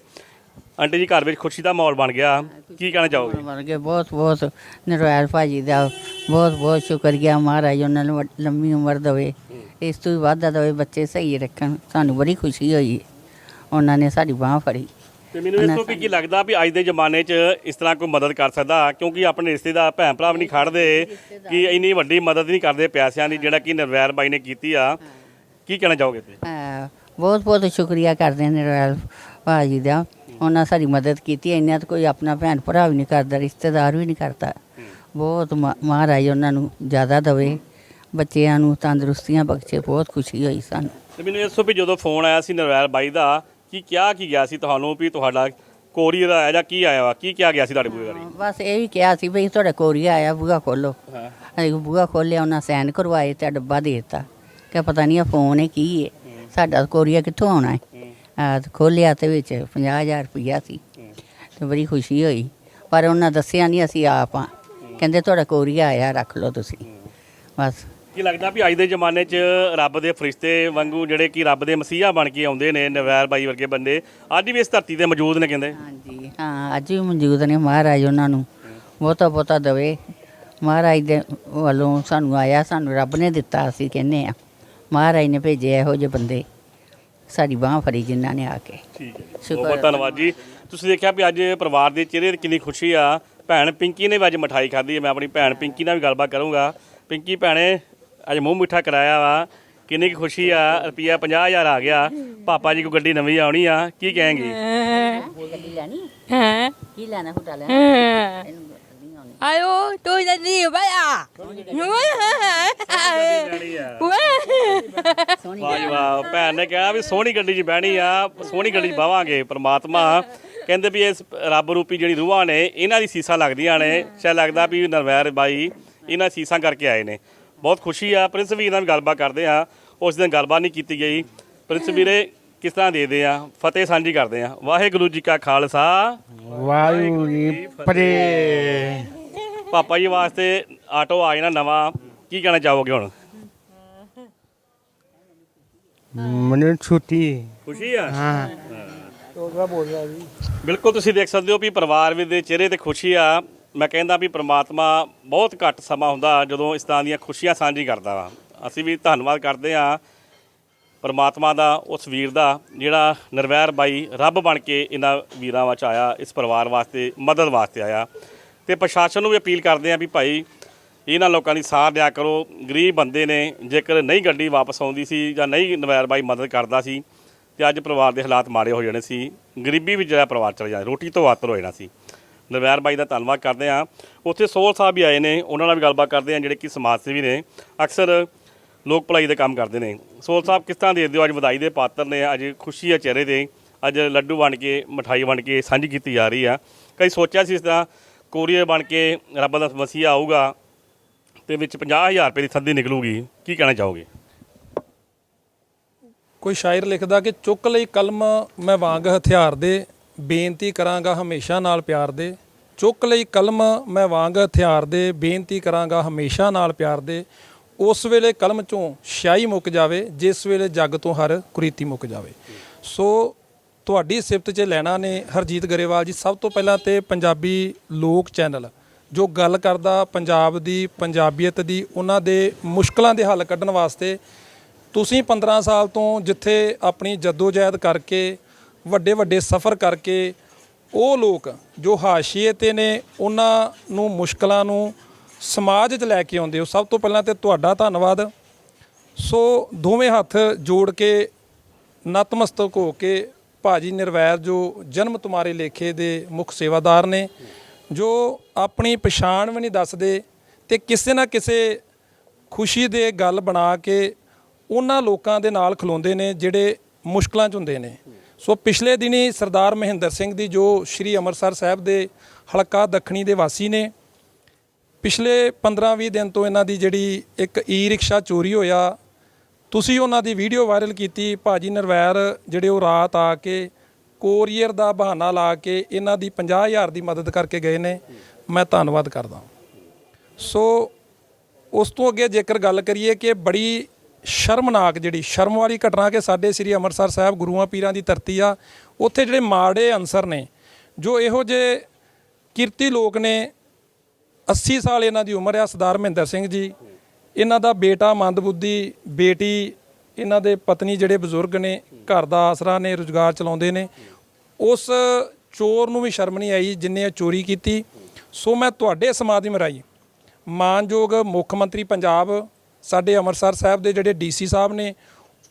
ਆਂਟੀ ਜੀ ਘਰ ਵਿੱਚ ਖੁਸ਼ੀ ਦਾ ਮਾਹੌਲ ਬਣ ਗਿਆ। ਕੀ ਕਹਿਣਾ ਚਾਹੋਗੇ? ਮਰ ਗਏ ਬਹੁਤ ਬਹੁਤ ਨਿਰਵੈਰ ਭਾਜੀ ਦਾ ਬਹੁਤ ਬਹੁਤ ਸ਼ੁਕਰੀਆ ਮਹਾਰਾਜ ਉਹਨਾਂ ਨੂੰ ਵੱਡ- ਲੰਮੀ ਉਮਰ ਦੇਵੇ। ਇਸ ਤੋਂ ਵੀ ਵਾਧਾ ਦੇਵੇ ਬੱਚੇ ਸਹੀ ਰੱਖਣ ਸਾਨੂੰ ਬੜੀ ਖੁਸ਼ੀ ਹੋਈ। ਉਹਨਾਂ ਨੇ ਸਾਡੀ ਬਾਹ ਫੜੀ। ਤੇ ਮੈਨੂੰ ਇਸ ਤੋਂ ਵੀ ਕੀ ਲੱਗਦਾ ਵੀ ਅੱਜ ਦੇ ਜ਼ਮਾਨੇ 'ਚ ਇਸ ਤਰ੍ਹਾਂ ਕੋਈ ਮਦਦ ਕਰ ਸਕਦਾ? ਕਿਉਂਕਿ ਆਪਣੇ ਰਿਸ਼ਤੇਦਾਰ ਭੈਣ ਭਰਾ ਵੀ ਨਹੀਂ ਖੜਦੇ ਕਿ ਇੰਨੀ ਵੱਡੀ ਮਦਦ ਨਹੀਂ ਕਰਦੇ ਪੈਸਿਆਂ ਦੀ ਜਿਹੜਾ ਕਿ ਨਰਵੈਰ ਬਾਈ ਨੇ ਕੀਤੀ ਆ। ਕੀ ਕਹਿਣਾ ਚਾਹੋਗੇ ਤੇ ਅਹ ਬਹੁਤ ਬਹੁਤ ਸ਼ੁਕਰੀਆ ਕਰਦੇ ਨੇ ਰੋਇਲ ਭਾਜੀ ਦਾ। ਉਹਨਾਂ ਸਾਡੀ ਮਦਦ ਕੀਤੀ ਇੰਨਾ ਤਾਂ ਕੋਈ ਆਪਣਾ ਭੈਣ ਭਰਾ ਵੀ ਨਹੀਂ ਕਰਦਾ ਰਿਸ਼ਤੇਦਾਰ ਵੀ ਨਹੀਂ ਕਰਦਾ। ਬਹੁਤ ਮਹਾਰਾਜ ਉਹਨਾਂ ਨੂੰ ਜ਼ਿਆਦਾ ਦਵੇ। ਬੱਚਿਆਂ ਨੂੰ ਤੰਦਰੁਸਤੀਆਂ ਬਖਸ਼ੇ ਬਹੁਤ ਖੁਸ਼ੀ ਹੋਈ ਸਾਨੂੰ। ਤੇ ਮੈਨੂੰ ਇਸ ਤੋਂ ਵੀ ਜਦੋਂ ਫੋਨ ਆਇਆ ਸੀ ਨਰਵੈਰ ਬਾਈ ਦਾ ਕੀ ਕਿਹਾ ਕੀ ਗਿਆ ਸੀ ਤੁਹਾਨੂੰ ਵੀ ਤੁਹਾਡਾ ਕੋਰੀਅਰ ਆਇਆ ਜਾਂ ਕੀ ਆਇਆ ਵਾ? ਕੀ ਕਿਹਾ ਗਿਆ ਸੀ ਤੁਹਾਡੇ ਬੂਹੇ ਬਸ ਇਹ ਵੀ ਕਿਹਾ ਸੀ ਵੀ ਤੁਹਾਡਾ ਕੋਰੀਆ ਆਇਆ ਬੂਹਾ ਖੋਲੋ। ਹਾਂ। ਅਸੀਂ ਬੂਹਾ ਖੋਲਿਆ ਉਹਨਾਂ ਸਾਈਨ ਕਰਵਾਏ ਤੇ ਡੱਬਾ ਦੇ ਦਿੱਤਾ। ਕਿ ਪਤਾ ਨਹੀਂ ਇਹ ਫੋਨ ਹੈ ਕੀ ਹੈ। ਸਾਡਾ ਕੋਰੀਆ ਕਿੱਥੋਂ ਆਉਣਾ ਹੈ? ਖੋਲਿਆ ਤੇ ਵਿੱਚ 50000 ਰੁਪਇਆ ਸੀ। ਤੇ ਬੜੀ ਖੁਸ਼ੀ ਹੋਈ। ਪਰ ਉਹਨਾਂ ਦੱਸਿਆ ਨਹੀਂ ਅਸੀਂ ਆਪ ਆ। ਕਹਿੰਦੇ ਤੁਹਾਡਾ ਕੋਰੀਆ ਆਇਆ ਰੱਖ ਲਓ ਤੁਸੀਂ। ਬਸ। ਕੀ ਲੱਗਦਾ ਵੀ ਅੱਜ ਦੇ ਜ਼ਮਾਨੇ 'ਚ ਰੱਬ ਦੇ ਫਰਿਸ਼ਤੇ ਵਾਂਗੂ ਜਿਹੜੇ ਕਿ ਰੱਬ ਦੇ ਮਸੀਹਾ ਬਣ ਕੇ ਆਉਂਦੇ ਨੇ ਨਰਵੈਰ ਬਾਈ ਵਰਗੇ ਬੰਦੇ ਅੱਜ ਵੀ ਇਸ ਧਰਤੀ ਤੇ ਮੌਜੂਦ ਨੇ ਕਹਿੰਦੇ? ਹਾਂਜੀ ਹਾਂ ਅੱਜ ਵੀ ਮੌਜੂਦ ਨੇ ਮਹਾਰਾਜ ਉਹਨਾਂ ਨੂੰ। ਬਹੁਤਾ ਬਹੁਤਾ ਦਵੇ। ਮਹਾਰਾਜ ਦੇ ਵੱਲੋਂ ਸਾਨੂੰ ਆਇਆ ਸਾਨੂੰ ਰੱਬ ਨੇ ਦਿੱਤਾ ਅਸੀਂ ਕਹਿੰਨੇ ਆ। ਮਹਾਰਾਜ ਨੇ ਭੇਜੇ ਇਹੋ ਜਿਹੇ ਬੰਦੇ। ਸਾਡੀ ਬਾਹ ਫੜੀ ਜਿਨ੍ਹਾਂ ਨੇ ਆ ਕੇ। ਠੀਕ ਹੈ ਜੀ। ਬਹੁਤ ਬਹੁਤ ਧੰਨਵਾਦ ਜੀ। ਤੁਸੀਂ ਦੇਖਿਆ ਵੀ ਅੱਜ ਪਰਿਵਾਰ ਦੇ ਚਿਹਰੇ ਤੇ ਕਿੰਨੀ ਖੁਸ਼ੀ ਆ। ਭੈਣ ਪਿੰਕੀ ਨੇ ਵੀ ਅੱਜ ਮਠਾਈ ਖਾਧੀ ਹੈ। ਮੈਂ ਆਪਣੀ ਭੈਣ ਪਿੰਕੀ ਨਾਲ ਵੀ ਗੱਲਬਾਤ ਕਰੂੰਗਾ। ਪਿੰਕੀ ਭੈਣੇ ਅੱਜ ਮੂੰਹ ਮਿੱਠਾ ਕਰਾਇਆ ਵਾ। ਕਿੰਨੀ ਕੁ ਖੁਸ਼ੀ ਆ। ਰੁਪਿਆ 50000 ਆ ਗਿਆ। ਪਾਪਾ ਜੀ ਕੋ ਗੱਡੀ ਨਵੀਂ ਆਉਣੀ ਆ। ਕੀ ਕहेंगे ਗੱਡੀ ਲੈਣੀ? ਹਾਂ? ਕੀ ਲੈਣਾ ਹੁਟਾ ਲੈਣਾ? ਹਾਂ? ਨਹੀਂ ਆਉਣੀ ਆਇਓ tôi là đi baya ਵਾਹ ਜੀ ਵਾਹ ਭੈਣ ਨੇ ਕਿਹਾ ਵੀ ਸੋਹਣੀ ਗੱਡੀ 'ਚ ਬਹਿਣੀ ਆ ਸੋਹਣੀ ਗੱਡੀ 'ਚ ਬਵਾਂਗੇ ਪ੍ਰਮਾਤਮਾ। ਕਹਿੰਦੇ ਵੀ ਇਸ ਰੱਬ ਰੂਪੀ ਜਿਹੜੀ ਰੂਹਾਂ ਨੇ ਇਹਨਾਂ ਦੀ ਸੀਸਾਂ ਲੱਗਦੀਆਂ ਨੇ। ਸ਼ਾਇਦ ਲੱਗਦਾ ਵੀ ਨਰਵੈਰ ਬਾਈ ਇਹਨਾਂ ਸੀਸਾਂ ਕਰਕੇ ਆਏ ਨੇ। ਬਹੁਤ ਖੁਸ਼ੀ ਆ। ਪ੍ਰਿੰਸ ਵੀਰ ਨਾਲ ਵੀ ਗੱਲਬਾਤ ਕਰਦੇ ਆ। ਉਸ ਦਿਨ ਗੱਲਬਾਤ ਨਹੀਂ ਕੀਤੀ ਗਈ। ਪ੍ਰਿੰਸ ਵੀਰੇ ਕਿਸ ਤਰ੍ਹਾਂ ਦੇਦੇ ਆ? ਫਤਿਹ ਸਾਂਝੀ ਕਰਦੇ ਆ। ਵਾਹਿਗੁਰੂ ਜੀ ਕਾ ਖਾਲਸਾ। ਵਾਹਿਗੁਰੂ ਜੀ ਪਰੇ ਪਾਪਾ ਜੀ ਵਾਸਤੇ ਆਟੋ ਆ ਜਾਣਾ ਨਵਾਂ। ਕੀ ਕਹਿਣਾ ਚਾਹੋਗੇ ਹੁਣ? ਮੈਨੂੰ ਛੁੱਟੀ। ਖੁਸ਼ੀ ਆ? ਹਾਂ। ਤੋੜਾ ਬੋਲ ਰਿਹਾ ਜੀ। ਬਿਲਕੁਲ ਤੁਸੀਂ ਦੇਖ ਸਕਦੇ ਹੋ ਵੀ ਪਰਿਵਾਰ ਵੀ ਦੇ ਚਿਹਰੇ ਤੇ ਖੁਸ਼ੀ ਆ। ਮੈਂ ਕਹਿੰਦਾ ਵੀ ਪ੍ਰਮਾਤਮਾ ਬਹੁਤ ਘੱਟ ਸਮਾਂ ਹੁੰਦਾ ਜਦੋਂ ਇਸ ਤਰ੍ਹਾਂ ਦੀਆਂ ਖੁਸ਼ੀਆਂ ਸਾਂਝੀ ਕਰਦਾ ਵਾ। ਅਸੀਂ ਵੀ ਧੰਨਵਾਦ ਕਰਦੇ ਆ ਪਰਮਾਤਮਾ ਦਾ, ਉਸ ਵੀਰ ਦਾ, ਜਿਹੜਾ ਨਿਰਵੈਰ ਬਾਈ ਰੱਬ ਬਣ ਕੇ ਇਹਨਾਂ ਵੀਰਾਂ ਵਿੱਚ ਆਇਆ, ਇਸ ਪਰਿਵਾਰ ਵਾਸਤੇ, ਮਦਦ ਵਾਸਤੇ ਆਇਆ। ਤੇ ਪ੍ਰਸ਼ਾਸਨ ਨੂੰ ਵੀ ਅਪੀਲ ਕਰਦੇ ਆ ਵੀ ਭਾਈ, ਇਹਨਾਂ ਲੋਕਾਂ ਦੀ ਸਾਥ ਦਿਆ ਕਰੋ। ਗਰੀਬ ਬੰਦੇ ਨੇ ਜੇਕਰ ਨਹੀਂ ਗੱਡੀ ਵਾਪਸ ਆਉਂਦੀ ਸੀ ਜਾਂ ਨਹੀਂ ਨਰਵੈਰ ਬਾਈ ਮਦਦ ਕਰਦਾ ਸੀ, ਤੇ ਅੱਜ ਪਰਿਵਾਰ ਦੇ ਹਾਲਾਤ ਮਾੜੇ ਹੋ ਜਾਣੇ ਸੀ। ਗਰੀਬੀ ਵਿੱਚ ਜਿਹੜਾ ਪਰਿਵਾਰ ਚਲ ਜਾਣਾ ਰੋਟੀ ਤੋਂ ਆਤਰ ਹੋ ਜਾਣਾ ਸੀ। ਨਰਵੈਰ ਬਾਈ ਦਾ ਧੰਨਵਾਦ ਕਰਦੇ ਆ ਉੱਥੇ ਸੋਲ ਸਾਹਿਬ ਵੀ ਆਏ ਨੇ, ਉਹਨਾਂ ਨਾਲ ਵੀ ਗੱਲਬਾਤ ਕਰਦੇ ਆ ਜਿਹੜੇ ਕਿ ਸਮਾਜ ਸੇਵੀ ਨੇ। ਅਕਸਰ ਲੋਕ ਭਲਾਈ ਦੇ ਕੰਮ ਕਰਦੇ ਨੇ। ਸੋਲ ਸਾਹਿਬ, ਕਿਸ ਤਰ੍ਹਾਂ ਦੇਖਦੇ ਹੋ? ਅੱਜ ਵਧਾਈ ਦੇ ਪਾਤਰ ਨੇ, ਅੱਜ ਖੁਸ਼ੀ ਆ ਚਿਹਰੇ ਤੇ, ਅੱਜ ਲੱਡੂ ਬਣ ਕੇ, ਮਠਾਈ ਬਣ ਕੇ ਸਾਂਝੀ ਕੀਤੀ ਜਾ ਰਹੀ ਆ। ਕਈ ਸੋਚਿਆ ਸੀ ਇਸ ਤਰ੍ਹਾਂ ਕੋਰੀਅਰ ਬਣ ਕੇ ਰੱਬ ਦਾ ਮਸੀਹਾ ਆਊਗਾ ਤੇ ਵਿੱਚ 50000 ਰੁਪਏ ਦੀ ਥੱਦੀ ਨਿਕਲੂਗੀ। ਕੀ ਕਹਿਣਾ ਚਾਹੋਗੇ? ਕੋਈ ਸ਼ਾਇਰ ਲਿਖਦਾ ਕਿ ਚੁੱਕ ਲਈ ਕਲਮ ਮੈਂ ਵਾਂਗ ਹਥਿਆਰ ਦੇ, ਬੇਨਤੀ ਕਰਾਂਗਾ ਹਮੇਸ਼ਾ ਨਾਲ ਪਿਆਰ ਦੇ। ਚੁੱਕ ਲਈ ਕਲਮ ਮੈਂ ਵਾਂਗ ਹਥਿਆਰ ਦੇ, ਬੇਨਤੀ ਕਰਾਂਗਾ ਹਮੇਸ਼ਾ ਨਾਲ ਪਿਆਰ ਦੇ। ਉਸ ਵੇਲੇ ਕਲਮ ਚੋਂ ਸ਼ਿਆਹੀ ਮੁੱਕ ਜਾਵੇ, ਜਿਸ ਵੇਲੇ ਜੱਗ ਤੋਂ ਹਰ ਕੁਰੀਤੀ ਮੁੱਕ ਜਾਵੇ। ਸੋ ਤੁਹਾਡੀ ਸਿਫਤ 'ਚ ਲੈਣਾ ਨੇ ਹਰਜੀਤ ਗਰੇਵਾਲ ਜੀ। ਸਭ ਤੋਂ ਪਹਿਲਾਂ ਤੇ ਪੰਜਾਬੀ ਲੋਕ ਚੈਨਲ, ਜੋ ਗੱਲ ਕਰਦਾ ਪੰਜਾਬ ਦੀ ਪੰਜਾਬੀਅਤ ਦੀ, ਉਹਨਾਂ ਦੇ ਮੁਸ਼ਕਲਾਂ ਦੇ ਹੱਲ ਕੱਢਣ ਵਾਸਤੇ, ਤੁਸੀਂ 15 ਸਾਲ ਤੋਂ ਜਿੱਥੇ ਆਪਣੀ ਜਦੋਜਹਿਦ ਕਰਕੇ ਵੱਡੇ ਵੱਡੇ ਸਫ਼ਰ ਕਰਕੇ, ਉਹ ਲੋਕ ਜੋ ਹਾਸ਼ੀਏ ਤੇ ਨੇ, ਉਹਨਾਂ ਨੂੰ ਮੁਸ਼ਕਲਾਂ ਨੂੰ ਸਮਾਜ 'ਚ ਲੈ ਕੇ ਆਉਂਦੇ ਹੋ। ਸਭ ਤੋਂ ਪਹਿਲਾਂ ਤੇ ਤੁਹਾਡਾ ਧੰਨਵਾਦ। ਸੋ ਦੋਵੇਂ ਹੱਥ ਜੋੜ ਕੇ, ਨਤਮਸਤਕ ਹੋ ਕੇ ਭਾਜੀ ਨਿਰਵੈਰ, ਜੋ ਜਨਮ ਤੁਮਾਰੇ ਲੇਖੇ ਦੇ ਮੁੱਖ ਸੇਵਾਦਾਰ ਨੇ, ਜੋ ਆਪਣੀ ਪਛਾਣ ਵੀ ਨਹੀਂ ਦੱਸਦੇ ਤੇ ਕਿਸੇ ਨਾ ਕਿਸੇ ਖੁਸ਼ੀ ਦੇ ਗੱਲ ਬਣਾ ਕੇ ਉਹਨਾਂ ਲੋਕਾਂ ਦੇ ਨਾਲ ਖਲੋਂਦੇ ਨੇ, ਜਿਹੜੇ ਮੁਸ਼ਕਲਾਂ 'ਚ ਹੁੰਦੇ ਨੇ। ਸੋ ਪਿਛਲੇ ਦਿਨੀ ਸਰਦਾਰ ਮਹਿੰਦਰ ਸਿੰਘ ਦੀ ਜੋ ਸ਼੍ਰੀ ਅੰਮ੍ਰਿਤਸਰ ਸਾਹਿਬ ਦੇ ਹਲਕਾ ਦੱਖਣੀ ਦੇ ਵਾਸੀ ਨੇ ਪਿਛਲੇ 15-20 ਦਿਨ ਤੋਂ ਇਹਨਾਂ ਦੀ ਜਿਹੜੀ ਇੱਕ ਈ ਰਿਕਸ਼ਾ ਚੋਰੀ ਹੋਇਆ, ਤੁਸੀਂ ਉਹਨਾਂ ਦੀ ਵੀਡੀਓ ਵਾਇਰਲ ਕੀਤੀ, ਭਾਜੀ ਨਰਵੈਰ ਜਿਹੜੇ ਉਹ ਰਾਤ ਆ ਕੇ ਕੋਰੀਅਰ ਦਾ ਬਹਾਨਾ ਲਾ ਕੇ ਇਹਨਾਂ ਦੀ 50000 ਦੀ ਮਦਦ ਕਰਕੇ ਗਏ ਨੇ। ਮੈਂ ਧੰਨਵਾਦ ਕਰਦਾ ਸੋ ਉਸ ਤੋਂ ਅੱਗੇ ਜੇਕਰ ਗੱਲ ਕਰੀਏ ਕਿ ਬੜੀ ਸ਼ਰਮਨਾਕ ਜਿਹੜੀ ਸ਼ਰਮ ਵਾਲੀ ਘਟਨਾ ਕਿ ਸਾਡੇ ਸ੍ਰੀ ਅੰਮ੍ਰਿਤਸਰ ਸਾਹਿਬ ਗੁਰੂਆਂ ਪੀਰਾਂ ਦੀ ਧਰਤੀ ਆ, ਉੱਥੇ ਜਿਹੜੇ ਮਾੜੇ ਅਨਸਰ ਨੇ, ਜੋ ਇਹੋ ਜਿਹੇ ਕਿਰਤੀ ਲੋਕ ਨੇ 80 ਸਾਲ ਇਹਨਾਂ ਦੀ ਉਮਰ ਆ, ਸਰਦਾਰ ਮਹਿੰਦਰ ਸਿੰਘ ਜੀ। ਇਹਨਾਂ ਦਾ ਬੇਟਾ ਮੰਦਬੁੱਧੀ, ਬੇਟੀ, ਇਹਨਾਂ ਦੇ ਪਤਨੀ ਜਿਹੜੇ ਬਜ਼ੁਰਗ ਨੇ, ਘਰ ਦਾ ਆਸਰਾ ਨੇ, ਰੋਜ਼ਗਾਰ ਚਲਾਉਂਦੇ ਨੇ। ਉਸ ਚੋਰ ਨੂੰ ਵੀ ਸ਼ਰਮ ਨਹੀਂ ਆਈ ਜਿਨੇ ਇਹ ਚੋਰੀ ਕੀਤੀ। ਸੋ ਮੈਂ ਤੁਹਾਡੇ ਸਮਾਧਿਮ ਰਾਈ ਮਾਨਯੋਗ ਮੁੱਖ ਮੰਤਰੀ ਪੰਜਾਬ ਸਾਡੇ ਅੰਮ੍ਰਿਤਸਰ ਸਾਹਿਬ ਦੇ ਜਿਹੜੇ ਡੀਸੀ ਸਾਹਿਬ ਨੇ,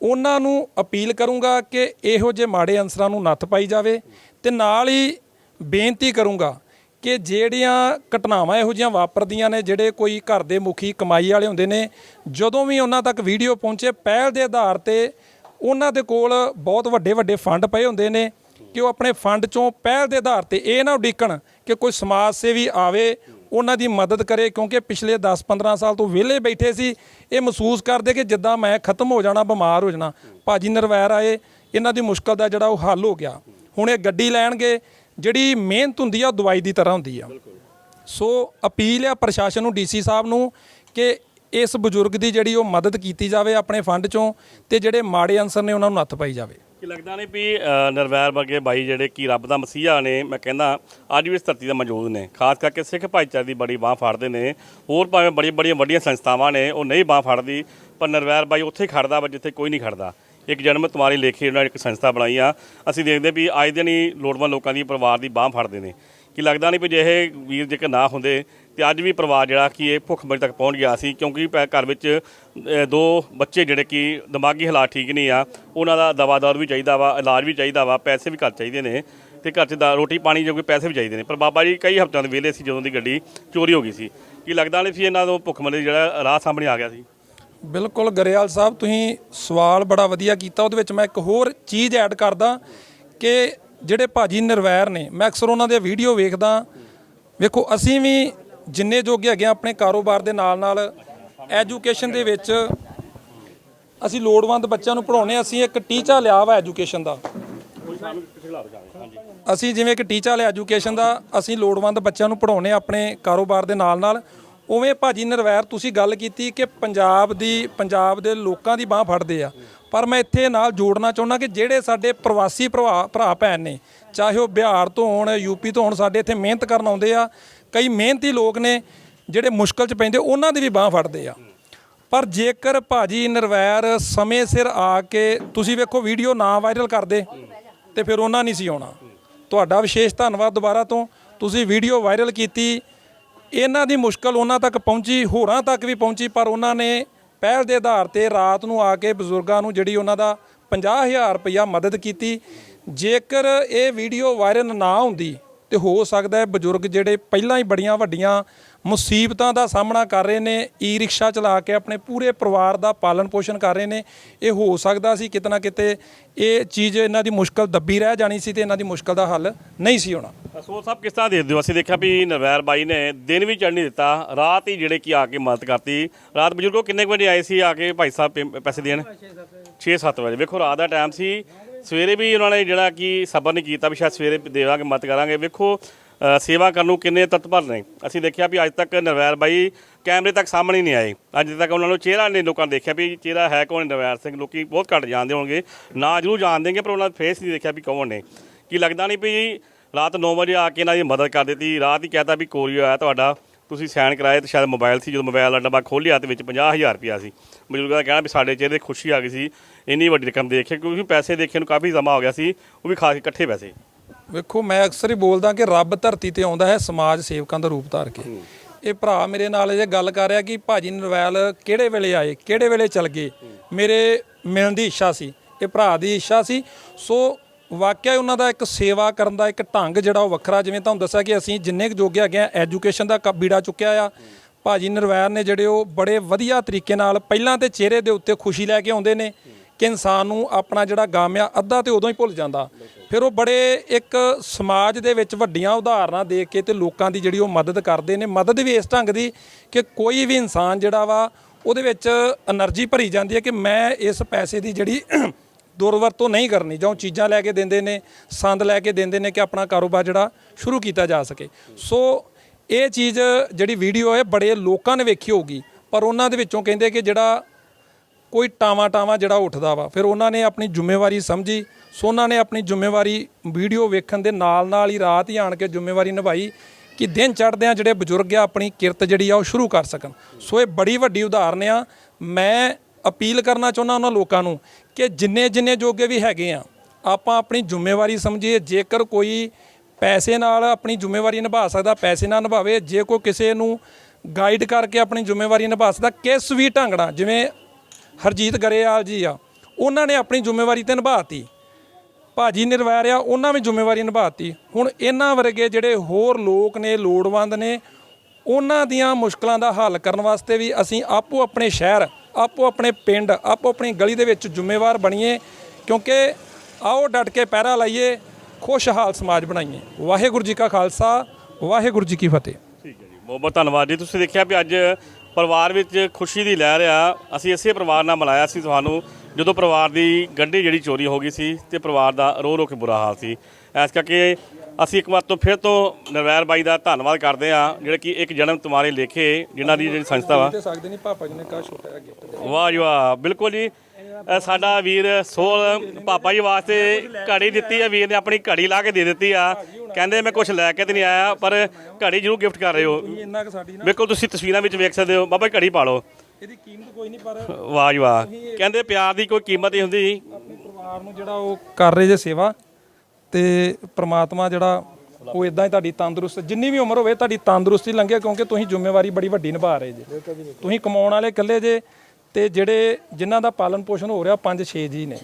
ਉਹਨਾਂ ਨੂੰ ਅਪੀਲ ਕਰੂੰਗਾ ਕਿ ਇਹੋ ਜਿਹੇ ਮਾੜੇ ਅਨਸਰਾਂ ਨੂੰ ਨੱਥ ਪਾਈ ਜਾਵੇ ਤੇ ਨਾਲ ਹੀ ਬੇਨਤੀ ਕਰੂੰਗਾ ਕਿ ਜਿਹੜੀਆਂ ਘਟਨਾਵਾਂ ਇਹੋ ਜਿਹੀਆਂ ਵਾਪਰਦੀਆਂ ਨੇ, ਜਿਹੜੇ ਕੋਈ ਘਰ ਦੇ ਮੁਖੀ ਕਮਾਈ ਵਾਲੇ ਹੁੰਦੇ ਨੇ, ਜਦੋਂ ਵੀ ਉਹਨਾਂ ਤੱਕ ਵੀਡੀਓ ਪਹੁੰਚੇ, ਪਹਿਲ ਦੇ ਆਧਾਰ ਤੇ ਉਹਨਾਂ ਦੇ ਕੋਲ ਬਹੁਤ ਵੱਡੇ ਵੱਡੇ ਫੰਡ ਪਏ ਹੁੰਦੇ ਨੇ ਕਿ ਉਹ ਆਪਣੇ ਫੰਡ ਚੋਂ ਪਹਿਲ ਦੇ ਆਧਾਰ ਤੇ ਇਹ ਨਾ ਉਡੀਕਣ ਕਿ ਕੋਈ ਸਮਾਜ ਸੇਵੀ ਆਵੇ, ਉਹਨਾਂ ਦੀ ਮਦਦ ਕਰੇ, ਕਿਉਂਕਿ ਪਿਛਲੇ 10-15 ਸਾਲ ਤੋਂ ਵਿਹਲੇ ਬੈਠੇ ਸੀ। ਇਹ ਮਹਿਸੂਸ ਕਰਦੇ ਕਿ ਜਿੱਦਾਂ ਮੈਂ ਖਤਮ ਹੋ ਜਾਣਾ, ਬਿਮਾਰ ਹੋ ਜਾਣਾ, ਭਾਜੀ ਨਰਵੈਰ ਆਏ, ਇਹਨਾਂ ਦੀ ਮੁਸ਼ਕਲ ਦਾ ਜਿਹੜਾ ਉਹ ਹੱਲ ਹੋ ਗਿਆ। ਹੁਣ ਇਹ ਗੱਡੀ ਲੈਣਗੇ ਜਿਹੜੀ ਮਿਹਨਤ ਹੁੰਦੀ ਆ ਉਹ ਦਵਾਈ ਦੀ ਤਰ੍ਹਾਂ ਹੁੰਦੀ ਆ। ਸੋ ਅਪੀਲ ਆ ਪ੍ਰਸ਼ਾਸਨ ਨੂੰ ਡੀਸੀ ਸਾਹਿਬ ਨੂੰ ਕਿ ਇਸ ਬਜ਼ੁਰਗ ਦੀ ਜਿਹੜੀ ਉਹ ਮਦਦ ਕੀਤੀ ਜਾਵੇ ਆਪਣੇ ਫੰਡ ਚੋਂ ਤੇ ਜਿਹੜੇ ਮਾੜੇ ਅਨਸਰ ਨੇ ਉਹਨਾਂ ਨੂੰ ਨੱਥ ਪਾਈ ਜਾਵੇ। ਕੀ ਲੱਗਦਾ ਨਹੀਂ ਵੀ ਨਰਵੈਰ ਵਰਗੇ ਬਾਈ ਜਿਹੜੇ ਕੀ ਰੱਬ ਦਾ ਮਸੀਹਾ ਨੇ ਮੈਂ ਕਹਿੰਦਾ ਅੱਜ ਵੀ ਇਸ ਧਰਤੀ ਤੇ ਮੌਜੂਦ ਨੇ। ਖਾਸ ਕਰਕੇ ਸਿੱਖ ਭਾਈਚਾਰੇ ਦੀ ਬੜੀ ਬਾਹ ਫੜਦੇ ਨੇ। ਹੋਰ ਭਾਵੇਂ ਬੜੀ ਬੜੀਆਂ ਵੱਡੀਆਂ ਸੰਸਥਾਵਾਂ ਨੇ ਉਹ ਨਹੀਂ ਬਾਹ ਫੜਦੀ ਪਰ ਨਰਵੈਰ ਬਾਈ ਉੱਥੇ ਖੜਦਾ ਵਾ ਜਿੱਥੇ ਕੋਈ ਨਹੀਂ ਖੜਦਾ। ਇੱਕ ਜਨਮ ਤੁਹਾਰੀ ਲੇਖੇ ਉਹਨਾਂ ਨੇ ਇੱਕ ਸੰਸਥਾ ਬਣਾਈ ਆ। ਅਸੀਂ ਦੇਖਦੇ ਵੀ ਅੱਜ ਦਿਨ ਹੀ ਲੋੜਵੰਦ ਲੋਕਾਂ ਦੀ ਪਰਿਵਾਰ ਦੀ ਬਾਹ ਫੜਦੇ ਨੇ। ਕੀ ਲੱਗਦਾ ਨਹੀਂ ਵੀ ਜੇ ਇਹ ਵੀਰ ਜੇਕਰ ਨਾ ਹੁੰਦੇ ਤੇ ਅੱਜ ਵੀ ਪਰਿਵਾਰ ਜਿਹੜਾ ਕਿ ਇਹ ਭੁੱਖਮਰੀ ਤੱਕ ਪਹੁੰਚ ਗਿਆ ਸੀ ਕਿਉਂਕਿ ਪੈ- ਘਰ ਵਿੱਚ ਅ, ਦੋ ਬੱਚੇ ਜਿਹੜੇ ਕਿ ਦਿਮਾਗੀ ਹਾਲਾਤ ਠੀਕ ਨਹੀਂ ਆ ਉਹਨਾਂ ਦਾ ਦਵਾ ਦਾਰੂ ਵੀ ਚਾਹੀਦਾ ਵਾ ਇਲਾਜ ਵੀ ਚਾਹੀਦਾ ਵਾ ਪੈਸੇ ਵੀ ਘਰ ਚਾਹੀਦੇ ਨੇ ਤੇ ਘਰ 'ਚ ਦਾ ਰੋਟੀ ਪਾਣੀ ਜੋ ਕੋਈ ਪੈਸੇ ਵੀ ਚਾਹੀਦੇ ਨੇ। ਪਰ ਬਾਬਾ ਜੀ ਕਈ ਹਫ਼ਤਿਆਂ ਦੇ ਵਿਹਲੇ ਸੀ ਜਦੋਂ ਦੀ ਗੱਡੀ ਚੋਰੀ ਹੋ ਗਈ ਸੀ। ਕੀ ਲੱਗਦਾ ਨਹੀਂ ਸੀ ਇਹਨਾਂ ਤੋਂ ਭੁੱਖਮਰੀ ਜਿਹੜਾ ਰਾਹ ਸਾਹਮਣੇ ਆ ਗਿਆ ਸੀ? ਬਿਲਕੁਲ ਗਰੇਵਾਲ ਸਾਹਿਬ, ਤੁਸੀਂ ਸਵਾਲ ਬੜਾ ਵਧੀਆ ਕੀਤਾ। ਉਹਦੇ ਵਿੱਚ ਮੈਂ ਇੱਕ ਹੋਰ ਚੀਜ਼ ਐਡ ਕਰਦਾ ਕਿ ਜਿਹੜੇ ਭਾਜੀ ਨਿਰਵੈਰ ਨੇ, ਮੈਂ ਅਕਸਰ ਉਹਨਾਂ ਦੇ ਵੀਡੀਓ ਵੇਖਦਾ। ਵੇਖੋ, ਅਸੀਂ ਵੀ ਜਿੰਨੇ ਜੋਗੇ ਹੈਗੇ ਹਾਂ ਆਪਣੇ ਕਾਰੋਬਾਰ ਦੇ ਨਾਲ ਨਾਲ ਐਜੂਕੇਸ਼ਨ ਦੇ ਵਿੱਚ ਅਸੀਂ ਲੋੜਵੰਦ ਬੱਚਿਆਂ ਨੂੰ ਪੜਾਉਣੇ ਅਸੀਂ ਇੱਕ ਟੀਚਾ ਲਿਆ ਵਾ ਐਜੂਕੇਸ਼ਨ ਦਾ। ਅਸੀਂ ਜਿਵੇਂ ਕਿ ਟੀਚਾ ਲਿਆ ਐਜੂਕੇਸ਼ਨ ਦਾ, ਅਸੀਂ ਲੋੜਵੰਦ ਬੱਚਿਆਂ ਨੂੰ ਪੜਾਉਣੇ ਆਪਣੇ ਕਾਰੋਬਾਰ ਦੇ ਨਾਲ ਨਾਲ ਉਵੇਂ ਭਾਜੀ ਨਰਵੈਰ, ਤੁਸੀਂ ਗੱਲ ਕੀਤੀ ਕਿ ਪੰਜਾਬ ਦੀ, ਪੰਜਾਬ ਦੇ ਲੋਕਾਂ ਦੀ ਬਾਹ ਫੜਦੇ ਆ। ਪਰ ਮੈਂ ਇੱਥੇ ਨਾਲ ਜੋੜਨਾ ਚਾਹੁੰਦਾ ਕਿ ਜਿਹੜੇ ਸਾਡੇ ਪ੍ਰਵਾਸੀ ਭਰਾ ਭਰਾ ਭੈਣ ਨੇ, ਚਾਹੇ ਉਹ ਬਿਹਾਰ ਤੋਂ ਹੋਣ ਯੂਪੀ ਤੋਂ ਹੋਣ, ਸਾਡੇ ਇੱਥੇ ਮਿਹਨਤ ਕਰਨ ਆਉਂਦੇ ਆ, ਕਈ ਮਿਹਨਤੀ ਲੋਕ ਨੇ ਜਿਹੜੇ ਮੁਸ਼ਕਲ 'ਚ ਪੈਂਦੇ, ਉਹਨਾਂ ਦੀ ਵੀ ਬਾਹ ਫੜਦੇ ਆ। ਪਰ ਜੇਕਰ ਭਾਜੀ ਨਰਵੈਰ ਸਮੇਂ ਸਿਰ ਆ ਕੇ ਤੁਸੀਂ ਵੇਖੋ ਵੀਡੀਓ ਨਾ ਵਾਇਰਲ ਕਰਦੇ, ਤੇ ਫਿਰ ਉਹਨਾਂ ਨਹੀਂ ਸੀ ਆਉਣਾ। ਤੁਹਾਡਾ ਵਿਸ਼ੇਸ਼ ਧੰਨਵਾਦ ਦੁਬਾਰਾ ਤੋਂ। ਤੁਸੀਂ ਵੀਡੀਓ ਵਾਇਰਲ ਕੀਤੀ ਇਹਨਾਂ ਦੀ ਮੁਸ਼ਕਲ ਉਹਨਾਂ ਤੱਕ ਪਹੁੰਚੀ, ਹੋਰਾਂ ਤੱਕ ਵੀ ਪਹੁੰਚੀ, ਪਰ ਉਹਨਾਂ ਨੇ ਪਹਿਲ ਦੇ ਆਧਾਰ ਤੇ ਰਾਤ ਨੂੰ ਆ ਕੇ ਬਜ਼ੁਰਗਾਂ ਨੂੰ ਜਿਹੜੀ ਉਹਨਾਂ ਦਾ 50000 ਰੁਪਇਆ ਮਦਦ ਕੀਤੀ। ਜੇਕਰ ਇਹ ਵੀਡੀਓ ਵਾਇਰਲ ਨਾ ਹੁੰਦੀ ਤੇ ਹੋ ਸਕਦਾ ਹੈ ਬਜ਼ੁਰਗ ਜਿਹੜੇ ਪਹਿਲਾਂ ਹੀ ਬੜੀਆਂ ਵੱਡੀਆਂ ਮੁਸੀਬਤਾਂ ਦਾ ਸਾਹਮਣਾ ਕਰ ਰਹੇ ਨੇ ਈ ਰਿਕਸ਼ਾ ਚਲਾ ਕੇ ਆਪਣੇ ਪੂਰੇ ਪਰਿਵਾਰ ਦਾ ਪਾਲਣ ਪੋਸ਼ਣ ਕਰ ਰਹੇ ਨੇ। ਇਹ ਹੋ ਸਕਦਾ ਸੀ ਕਿਤਨਾ ਕਿਤੇ ਇਹ ਚੀਜ਼ ਇਹਨਾਂ ਦੀ ਮੁਸ਼ਕਲ ਦੱਬੀ ਰਹਿ ਜਾਣੀ ਸੀ ਤੇ ਇਹਨਾਂ ਦੀ ਮੁਸ਼ਕਲ ਦਾ ਹੱਲ ਨਹੀਂ ਸੀ ਹੋਣਾ। ਸੋ ਸਾਹਿਬ, ਕਿਸ ਤਰ੍ਹਾਂ ਦੇਖਦੇ ਹੋ? ਅਸੀਂ ਦੇਖਿਆ ਵੀ ਨਰਵੈਰ ਬਾਈ ਨੇ ਦਿਨ ਵੀ ਚੜ੍ਹ ਨਹੀਂ ਦਿੱਤਾ, ਰਾਤ ਹੀ ਜਿਹੜੇ ਕਿ ਆ ਕੇ ਮਦਦ ਕਰਤੀ। ਰਾਤ ਬਜ਼ੁਰਗੋ, ਕਿੰਨੇ ਕੁ ਵਜੇ ਆਏ ਸੀ ਆ ਕੇ ਭਾਈ ਸਾਹਿਬ ਪੇ- ਪੈਸੇ ਦੇਣ? 6-7 ਵਜੇ। ਵੇਖੋ, ਰਾਤ ਦਾ ਟਾਈਮ ਸੀ। ਸਵੇਰੇ ਵੀ ਉਹਨਾਂ ਨੇ ਜਿਹੜਾ ਕਿ ਸਬਰ ਨਹੀਂ ਕੀਤਾ ਵੀ ਸ਼ਾਇਦ ਸਵੇਰੇ ਦੇਵਾਂਗੇ, ਮਦਦ ਕਰਾਂਗੇ। ਵੇਖੋ ਸੇਵਾ ਕਰਨ ਨੂੰ ਕਿੰਨੇ ਤਤਪਰ ਨੇ ਅਸੀਂ ਦੇਖਿਆ ਵੀ ਅੱਜ ਤੱਕ ਨਰਵੈਰ ਬਾਈ ਕੈਮਰੇ ਤੱਕ ਸਾਹਮਣੇ ਨਹੀਂ ਆਏ। ਅੱਜ ਤੱਕ ਉਹਨਾਂ ਨੂੰ ਚਿਹਰਾ ਨਹੀਂ ਲੋਕਾਂ ਨੇ ਦੇਖਿਆ ਵੀ ਚਿਹਰਾ ਹੈ ਕੌਣ ਨਰਵੈਰ ਸਿੰਘ। ਲੋਕੀ ਬਹੁਤ ਘੱਟ ਜਾਣਦੇ ਹੋਣਗੇ। ਨਾ ਜ਼ਰੂਰ ਜਾਣਦੇਗੇ ਪਰ ਉਹਨਾਂ ਦਾ ਫੇਸ ਨਹੀਂ ਦੇਖਿਆ ਵੀ ਕੌਣ ਨੇ। ਕੀ ਲੱਗਦਾ ਨਹੀਂ ਵੀ ਰਾਤ 9 ਵਜੇ ਆ ਕੇ ਇਹਨਾਂ ਦੀ ਮਦਦ ਕਰ ਦਿੱਤੀ। ਰਾਤ ਹੀ ਕਹਤਾ ਵੀ ਕੋਰੀਅਰ ਆਇਆ ਤੁਹਾਡਾ। ਤੁਸੀਂ ਸਾਈਨ ਕਰਾਏ ਤੇ ਸ਼ਾਇਦ ਮੋਬਾਈਲ ਸੀ, ਜਦੋਂ ਮੋਬਾਈਲ ਦਾ ਡੱਬਾ ਖੋਲ੍ਹਿਆ ਤੇ ਵਿੱਚ 50000 ਰੁਪਿਆ ਸੀ। ਬਜ਼ੁਰਗਾਂ ਦਾ ਕਹਿਣਾ ਵੀ ਸਾਡੇ ਚਿਹਰੇ ਖੁਸ਼ੀ ਆ ਗਈ ਸੀ। ਇੰਨੀ ਵੱਡੀ ਰਕਮ ਦੇਖ ਕੇ ਕਿਉਂਕਿ ਪੈਸੇ ਦੇਖੇ ਨੂੰ ਕਾਫੀ ਸਮਾਂ ਹੋ ਗਿਆ ਸੀ। ਉਹ ਵੀ ਖਾਸ ਇਕੱਠੇ ਪੈਸੇ। ਵੇਖੋ ਮੈਂ ਅਕਸਰ ਹੀ ਬੋਲਦਾ ਕਿ ਰੱਬ ਧਰਤੀ ਤੇ ਆਉਂਦਾ ਹੈ ਸਮਾਜ ਸੇਵਕਾਂ ਦਾ ਰੂਪ ਧਾਰ ਕੇ। ਇਹ ਭਰਾ ਮੇਰੇ ਨਾਲ ਇਹ ਗੱਲ ਕਰ ਰਿਹਾ ਕਿ ਭਾਜੀ ਨਰਵੈਲ ਕਿਹੜੇ ਵੇਲੇ ਆਏ ਕਿਹੜੇ ਵੇਲੇ ਚਲ ਗਏ? ਮੇਰੇ ਮਿਲਣ ਦੀ ਇੱਛਾ ਸੀ ਇਹ ਭਰਾ ਦੀ ਇੱਛਾ ਸੀ। ਸੋ ਵਾਕਿਆ ਉਹਨਾਂ ਦਾ ਇੱਕ ਸੇਵਾ ਕਰਨ ਦਾ ਇੱਕ ਢੰਗ ਜਿਹੜਾ ਉਹ ਵੱਖਰਾ ਜਿਵੇਂ ਤੁਹਾਨੂੰ ਦੱਸਿਆ ਕਿ ਅਸੀਂ ਜਿੰਨੇ ਕੁ ਜੋਗੇ ਹੈਗੇ ਆ ਐਜੂਕੇਸ਼ਨ ਦਾ ਬੀੜਾ ਚੁੱਕਿਆ ਆ। ਭਾਜੀ ਨਰਵੈਰ ਨੇ ਜਿਹੜੇ ਉਹ ਬੜੇ ਵਧੀਆ ਤਰੀਕੇ ਨਾਲ ਪਹਿਲਾਂ ਤੇ ਚਿਹਰੇ ਦੇ ਉੱਤੇ ਖੁਸ਼ੀ ਲੈ ਕੇ ਆਉਂਦੇ ਨੇ। ਕਿ ਇਨਸਾਨ ਨੂੰ ਆਪਣਾ ਜਿਹੜਾ ਗਮ ਆ, ਅੱਧਾ ਤੇ ਉਦੋਂ ਹੀ ਭੁੱਲ ਜਾਂਦਾ। ਫਿਰ ਉਹ ਬੜੇ ਇੱਕ ਸਮਾਜ ਦੇ ਵਿੱਚ ਵੱਡੀਆਂ ਉਦਾਹਰਨਾਂ ਦੇ ਕੇ ਤੇ ਲੋਕਾਂ ਦੀ ਜਿਹੜੀ ਉਹ ਮਦਦ ਕਰਦੇ ਨੇ। ਮਦਦ ਵੀ ਇਸ ਢੰਗ ਦੀ ਕਿ ਕੋਈ ਵੀ ਇਨਸਾਨ ਜਿਹੜਾ ਵਾ, ਉਹਦੇ ਵਿੱਚ એનર્ਜੀ ਭਰੀ ਜਾਂਦੀ ਹੈ ਕਿ ਮੈਂ ਇਸ ਪੈਸੇ ਦੀ ਜਿਹੜੀ ਦੁਰਵਰਤੋਂ ਨਹੀਂ ਕਰਨੀ, ਜਾਂ ਚੀਜ਼ਾਂ ਲੈ ਕੇ ਦਿੰਦੇ ਨੇ, ਸੰਦ ਲੈ ਕੇ ਦਿੰਦੇ ਨੇ ਕਿ ਆਪਣਾ ਕਾਰੋਬਾਰ ਜਿਹੜਾ ਸ਼ੁਰੂ ਕੀਤਾ ਜਾ ਸਕੇ। ਸੋ ਇਹ ਚੀਜ਼ ਜਿਹੜੀ ਵੀਡੀਓ ਹੈ, ਬੜੇ ਲੋਕਾਂ ਨੇ ਵੇਖੀ ਹੋਊਗੀ। ਪਰ ਉਹਨਾਂ ਦੇ ਵਿੱਚੋਂ ਕਹਿੰਦੇ ਕਿ ਜਿਹੜਾ ਕੋਈ ਟਾਵਾ ਟਾਵਾ ਜਿਹੜਾ ਉੱਠਦਾ ਵਾ। ਫਿਰ ਉਹਨਾਂ ਨੇ ਆਪਣੀ ਜ਼ਿੰਮੇਵਾਰੀ ਸਮਝੀ। ਸੋ ਉਹਨਾਂ ਨੇ ਆਪਣੀ ਜ਼ਿੰਮੇਵਾਰੀ ਵੀਡੀਓ ਵੇਖਣ ਦੇ ਨਾਲ ਨਾਲ ਹੀ ਰਾਤ ਹੀ ਆਣ ਕੇ ਜ਼ਿੰਮੇਵਾਰੀ ਨਿਭਾਈ ਕਿ ਦਿਨ ਚੜ੍ਹਦਿਆਂ ਜਿਹੜੇ ਬਜ਼ੁਰਗ ਆ, ਆਪਣੀ ਕਿਰਤ ਜਿਹੜੀ ਆ ਉਹ ਸ਼ੁਰੂ ਕਰ ਸਕਣ। ਸੋ ਇਹ ਬੜੀ ਵੱਡੀ ਉਦਾਹਰਨ ਆ। ਮੈਂ ਅਪੀਲ ਕਰਨਾ ਚਾਹੁੰਦਾ ਉਹਨਾਂ ਲੋਕਾਂ ਨੂੰ ਕਿ ਜਿੰਨੇ ਜਿੰਨੇ ਜੋਗੇ ਵੀ ਹੈਗੇ ਆ, ਆਪਾਂ ਆਪਣੀ ਜ਼ਿੰਮੇਵਾਰੀ ਸਮਝੀਏ। ਜੇਕਰ ਕੋਈ ਪੈਸੇ ਨਾਲ ਆਪਣੀ ਜ਼ਿੰਮੇਵਾਰੀ ਨਿਭਾ ਸਕਦਾ, ਪੈਸੇ ਨਾਲ ਨਿਭਾਵੇ। ਜੇ ਕੋਈ ਕਿਸੇ ਨੂੰ ਗਾਈਡ ਕਰਕੇ ਆਪਣੀ ਜ਼ਿੰਮੇਵਾਰੀ ਨਿਭਾ ਸਕਦਾ, ਕਿਸ ਵੀ ਢੰਗ ਨਾਲ, ਜਿਵੇਂ ਹਰਜੀਤ ਗਰੇਵਾਲ ਜੀ ਆ, ਉਹਨਾਂ ਨੇ ਆਪਣੀ ਜ਼ਿੰਮੇਵਾਰੀ ਤੇ ਨਿਭਾਤੀ। ਭਾਜੀ ਨਿਰਵੈਰ ਆ, ਉਹਨਾਂ ਵੀ ਜ਼ਿੰਮੇਵਾਰੀ ਨਿਭਾਤੀ। ਹੁਣ ਇਹਨਾਂ ਵਰਗੇ ਜਿਹੜੇ ਹੋਰ ਲੋਕ ਨੇ, ਲੋੜਵੰਦ ਨੇ, ਉਹਨਾਂ ਦੀਆਂ ਮੁਸ਼ਕਲਾਂ ਦਾ ਹੱਲ ਕਰਨ ਵਾਸਤੇ ਵੀ ਅਸੀਂ ਆਪੋ ਆਪਣੇ ਸ਼ਹਿਰ, ਆਪੋ ਆਪਣੇ ਪਿੰਡ, ਆਪੋ ਆਪਣੀ ਗਲੀ ਦੇ ਵਿੱਚ ਜ਼ਿੰਮੇਵਾਰ ਬਣੀਏ, ਕਿਉਂਕਿ ਆਓ ਡਟ ਕੇ ਪਹਿਰਾ ਲਾਈਏ, ਖੁਸ਼ਹਾਲ ਸਮਾਜ ਬਣਾਈਏ। ਵਾਹਿਗੁਰੂ ਜੀ ਕਾ ਖਾਲਸਾ, ਵਾਹਿਗੁਰੂ ਜੀ ਕੀ ਫਤਿਹ। ਠੀਕ ਹੈ ਜੀ ਬਹੁਤ ਬਹੁਤ ਧੰਨਵਾਦ ਜੀ। ਤੁਸੀਂ ਦੇਖਿਆ ਵੀ ਅੱਜ ਪਰਿਵਾਰ ਵਿੱਚ ਖੁਸ਼ੀ ਦੀ ਲਹਿਰ ਆ। ਅਸੀਂ ਇਸੇ ਪਰਿਵਾਰ ਨਾਲ ਮਿਲਾਇਆ ਸੀ ਤੁਹਾਨੂੰ ਜਦੋਂ ਪਰਿਵਾਰ ਦੀ ਗੱਡੀ ਜਿਹੜੀ ਚੋਰੀ ਹੋ ਗਈ ਸੀ ਤੇ ਪਰਿਵਾਰ ਦਾ ਰੋ ਰੋ ਕੇ ਬੁਰਾ ਹਾਲ ਸੀ। ਇਸ ਕਰਕੇ ਅਸੀਂ ਇੱਕ ਵਾਰ ਤੋਂ ਫਿਰ ਤੋਂ ਨਰਵੈਰ ਬਾਈ ਦਾ ਧੰਨਵਾਦ ਕਰਦੇ ਆ ਜਿਹੜੇ ਕਿ ਇੱਕ ਜਨਮ ਤੁਮਾਰੇ ਲੇਖੇ ਜਿਨ੍ਹਾਂ ਦੀ ਜਿਹੜੀ ਸੰਸਥਾ ਵਾ। ਤੇ ਸਕਦੇ ਨਹੀਂ ਪਾਪਾ ਜੀ ਨੇ ਕਾ ਛੋਟਾ ਜਿਹਾ ਗਿਫਟ ਵਾਹ ਜੀ ਵਾਹ ਬਿਲਕੁਲ ਜੀ। ਅ, ਸਾਡਾ ਵੀਰ ਸੋਲ ਪਾਪਾ ਜੀ ਵਾਸਤੇ ਘੜੀ ਦਿੱਤੀ ਆ ਵੀਰ ਨੇ ਆਪਣੀ ਘੜੀ ਲਾ ਕੇ ਦੇ ਦਿੱਤੀ ਆ। ਕਹਿੰਦੇ ਮੈਂ ਕੁਝ ਲੈ ਕੇ ਤੇ ਨਹੀਂ ਆਇਆ ਪਰ ਘੜੀ ਜ਼ਰੂਰ ਗਿਫਟ ਕਰ ਰਹੇ ਹੋ। ਇੰਨਾ ਕੁ ਸਾਡੀ ਨਾ ਬਿਲਕੁਲ ਤੁਸੀਂ ਤਸਵੀਰਾਂ ਵਿੱਚ ਵੇਖ ਸਕਦੇ ਹੋ। ਬਾਬਾ ਜੀ ਘੜੀ ਪਾ ਲਓ। ਇਹਦੀ ਕੀਮਤ ਕੋਈ ਨਹੀਂ ਪਰ ਵਾਹ ਜੀ ਵਾਹ। ਕਹਿੰਦੇ ਪਿਆਰ ਦੀ ਕੋਈ ਕੀਮਤ ਨਹੀਂ ਹੁੰਦੀ। ਆਪਣੇ ਪਰਿਵਾਰ ਨੂੰ ਜਿਹੜਾ ਉਹ ਕਰ ਰਹੇ ਜੇ ਸੇਵਾ ਤੇ ਪ੍ਰਮਾਤਮਾ ਜਿਹੜਾ ਉਹ ਇਦਾਂ ਹੀ ਤੁਹਾਡੀ ਤੰਦਰੁਸਤ ਜਿੰਨੀ ਵੀ ਉਮਰ ਹੋਵੇ ਤੁਹਾਡੀ ਤੰਦਰੁਸਤੀ ਲੰਘੇ ਕਿਉਂਕਿ ਤੁਸੀਂ ਜ਼ਿੰਮੇਵਾਰੀ ਬੜੀ ਵੱਡੀ ਨਿਭਾ ਰਹੇ ਜੇ। ਤੁਸੀਂ ਕਮਾਉਣ ਵਾਲੇ ਇਕੱਲੇ ਜੇ ਤੇ ਜਿਹੜੇ ਜਿਨ੍ਹਾਂ ਦਾ ਪਾਲਣ ਪੋਸ਼ਣ ਹੋ ਰਿਹਾ 5-6 ਜੀ ਨੇ।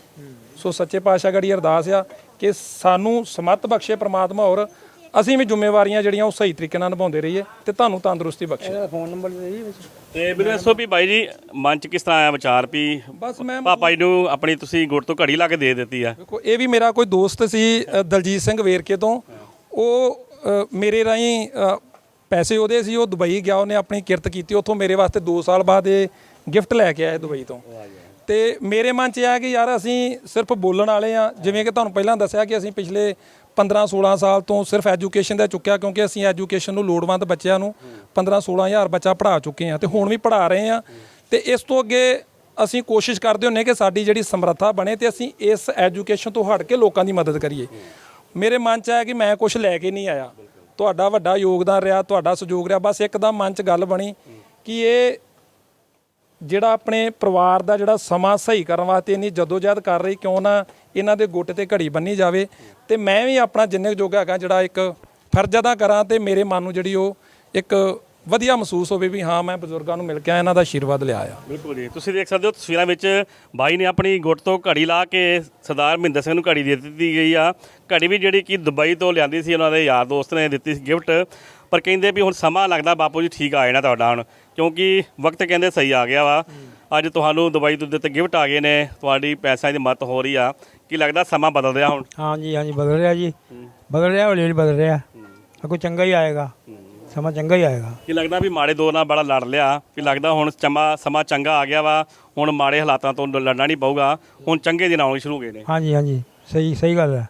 ਸੋ ਸੱਚੇ ਪਾਤਸ਼ਾਹ ਗੜੀ ਅਰਦਾਸ ਆ ਕਿ ਸਾਨੂੰ ਸਮੱਤ ਬਖਸ਼ੇ ਪ੍ਰਮਾਤਮਾ ਔਰ ਅਸੀਂ ਵੀ ਜ਼ਿੰਮੇਵਾਰੀਆਂ ਜਿਹੜੀਆਂ ਉਹ ਸਹੀ ਤਰੀਕੇ ਨਾਲ ਨਿਭਾਉਂਦੇ ਰਹੀਏ ਤੇ ਤੁਹਾਨੂੰ ਤੰਦਰੁਸਤੀ ਬਖਸ਼ੇ। ਇਹਦਾ ਫੋਨ ਨੰਬਰ ਦੇ ਜੀ ਵਿੱਚ। ਤੇ ਮੈਨੂੰ ਦੱਸੋ ਵੀ ਬਾਈ ਜੀ ਮਨ ਚ ਕਿਸ ਤਰ੍ਹਾਂ ਆਇਆ ਵਿਚਾਰ ਵੀ ਬਸ ਮੈਂ ਪਾਪਾ ਜੀ ਨੂੰ ਆਪਣੀ ਤੁਸੀਂ ਗੁੜ ਤੋਂ ਘੜੀ ਲਾ ਕੇ ਦੇ ਦਿੱਤੀ ਆ। ਦੇਖੋ ਇਹ ਵੀ ਮੇਰਾ ਕੋਈ ਦੋਸਤ ਸੀ ਦਲਜੀਤ ਸਿੰਘ ਵੇਰਕੇ ਤੋਂ। ਉਹ ਮੇਰੇ ਰਾਹੀਂ ਪੈਸੇ ਉਹਦੇ ਸੀ ਉਹ ਦੁਬਈ ਗਿਆ ਉਹਨੇ ਆਪਣੀ ਕਿਰਤ ਕੀਤੀ ਉੱਥੋਂ ਮੇਰੇ ਵਾਸਤੇ 2 ਸਾਲ ਬਾਅਦ ਇਹ ਗਿਫਟ ਲੈ ਕੇ ਆਇਆ ਦੁਬਈ ਤੋਂ। ਤੇ ਮੇਰੇ ਮਨ 'ਚ ਆ ਕਿ ਯਾਰ ਅਸੀਂ ਸਿਰਫ ਬੋਲਣ ਵਾਲੇ ਆ। ਜਿਵੇਂ ਕਿ ਤੁਹਾਨੂੰ ਪਹਿਲਾਂ ਦੱਸਿਆ ਕਿ ਅਸੀਂ ਪਿਛਲੇ 15 16 ਸਾਲ ਤੋਂ ਸਿਰਫ ਐਜੂਕੇਸ਼ਨ ਦਾ ਚੁੱਕਿਆ ਕਿਉਂਕਿ ਅਸੀਂ ਐਜੂਕੇਸ਼ਨ ਨੂੰ ਲੋੜਵੰਦ ਬੱਚਿਆਂ ਨੂੰ 15 16000 ਬੱਚਾ ਪੜ੍ਹਾ ਚੁੱਕੇ ਆ ਤੇ ਹੁਣ ਵੀ ਪੜ੍ਹਾ ਰਹੇ ਆ। ਤੇ ਇਸ ਤੋਂ ਅੱਗੇ ਅਸੀਂ ਕੋਸ਼ਿਸ਼ ਕਰਦੇ ਹੁੰਨੇ ਕਿ ਸਾਡੀ ਜਿਹੜੀ ਸਮਰੱਥਾ ਬਣੇ ਤੇ ਅਸੀਂ ਇਸ ਐਜੂਕੇਸ਼ਨ ਤੋਂ ਹਟ ਕੇ ਲੋਕਾਂ ਦੀ ਮਦਦ ਕਰੀਏ। ਮੇਰੇ ਮਨ 'ਚ ਆਇਆ ਕਿ ਮੈਂ ਕੁਝ ਲੈ ਕੇ ਨਹੀਂ ਆਇਆ। ਤੁਹਾਡਾ ਵੱਡਾ ਯੋਗਦਾਨ ਰਿਹਾ ਤੁਹਾਡਾ ਸਹਿਯੋਗ ਰਿਹਾ। ਬਸ ਇੱਕਦਮ ਮਨ 'ਚ ਗੱਲ ਬਣੀ ਕਿ ਇਹ ਜਿਹੜਾ ਆਪਣੇ ਪਰਿਵਾਰ ਦਾ ਜਿਹੜਾ ਸਮਾਂ ਸਹੀ ਕਰਨ ਵਾਸਤੇ ਇੰਨੀ ਜਦੋਜਹਿਦ ਕਰ ਰਹੀ, ਕਿਉਂ ਨਾ ਇਹਨਾਂ ਦੇ ਗੁੱਟ ਤੇ ਘੜੀ ਬੰਨੀ ਜਾਵੇ? ਤੇ ਮੈਂ ਵੀ ਆਪਣਾ ਜਿੰਨੇ ਕੁ ਹੈਗਾ, ਜਿਹੜਾ ਇੱਕ ਫਰਜ਼ ਅਦਾ ਕਰਾਂ ਤੇ ਮੇਰੇ ਮਨ ਨੂੰ ਜਿਹੜੀ ਉਹ ਇੱਕ ਵਧੀਆ ਮਹਿਸੂਸ ਹੋਵੇ ਵੀ ਹਾਂ, ਮੈਂ ਬਜ਼ੁਰਗਾਂ ਨੂੰ ਮਿਲ ਕੇ ਆਇਆ, ਇਹਨਾਂ ਦਾ ਆਸ਼ੀਰਵਾਦ ਲਿਆ ਆ। ਬਿਲਕੁਲ ਜੀ। ਤੁਸੀਂ ਦੇਖ ਸਕਦੇ ਹੋ, ਤਸਵੀਰਾਂ ਵਿੱਚ ਬਾਈ ਨੇ ਆਪਣੀ ਗੁੱਟ ਤੋਂ ਘੜੀ ਲਾ ਕੇ ਸਰਦਾਰ ਮਹਿੰਦਰ ਸਿੰਘ ਨੂੰ ਘੜੀ ਦੇ ਦਿੱਤੀ ਗਈ ਆ। ਘੜੀ ਵੀ ਜਿਹੜੀ ਕਿ ਦੁਬਈ ਤੋਂ ਲਿਆਂਦੀ ਸੀ, ਉਹਨਾਂ ਦੇ ਯਾਰ ਦੋਸਤ ਨੇ ਦਿੱਤੀ ਸੀ ਗਿਫਟ। ਪਰ ਕਹਿੰਦੇ ਵੀ ਹੁਣ ਸਮਾਂ ਲੱਗਦਾ ਬਾਪੂ ਜੀ ਠੀਕ ਆ ਜਾਣਾ ਤੁਹਾਡਾ ਹੁਣ ਕਿਉਂਕਿ ਵਕਤ ਕਹਿੰਦੇ ਸਹੀ ਆ ਗਿਆ ਵਾ। ਅੱਜ ਤੁਹਾਨੂੰ ਦੁਬਈ ਤੋਂ ਦਿੱਤੇ ਗਿਫਟ ਆ ਗਏ ਨੇ ਤੁਹਾਡੀ ਪੈਸਿਆਂ ਦੀ ਮਦਦ ਹੋ ਰਹੀ ਆ। ਕੀ ਲੱਗਦਾ ਸਮਾਂ ਬਦਲ ਰਿਹਾ ਹੁਣ? ਹਾਂਜੀ ਹਾਂਜੀ ਬਦਲ ਰਿਹਾ ਜੀ। ਬਦਲ ਰਿਹਾ ਹੌਲੀ ਹੌਲੀ ਬਦਲ ਰਿਹਾ। ਅੱਗੋਂ ਚੰਗਾ ਹੀ ਆਏਗਾ। ਸਮਾਂ ਚੰਗਾ ਹੀ ਆਏਗਾ। ਕੀ ਲੱਗਦਾ ਵੀ ਮਾੜੇ ਦੌਰ ਨਾਲ ਬੜਾ ਲੜ ਲਿਆ? ਵੀ ਲੱਗਦਾ ਹੁਣ ਚਮਾ ਸਮਾਂ ਚੰਗਾ ਆ ਗਿਆ ਵਾ? ਹੁਣ ਮਾੜੇ ਹਾਲਾਤਾਂ ਤੋਂ ਲੜਨਾ ਨਹੀਂ ਪਊਗਾ। ਹੁਣ ਚੰਗੇ ਦਿਨ ਆਉਣੇ ਸ਼ੁਰੂ ਹੋ ਗਏ ਨੇ। ਹਾਂਜੀ ਹਾਂਜੀ। ਸਹੀ ਸਹੀ ਗੱਲ ਹੈ।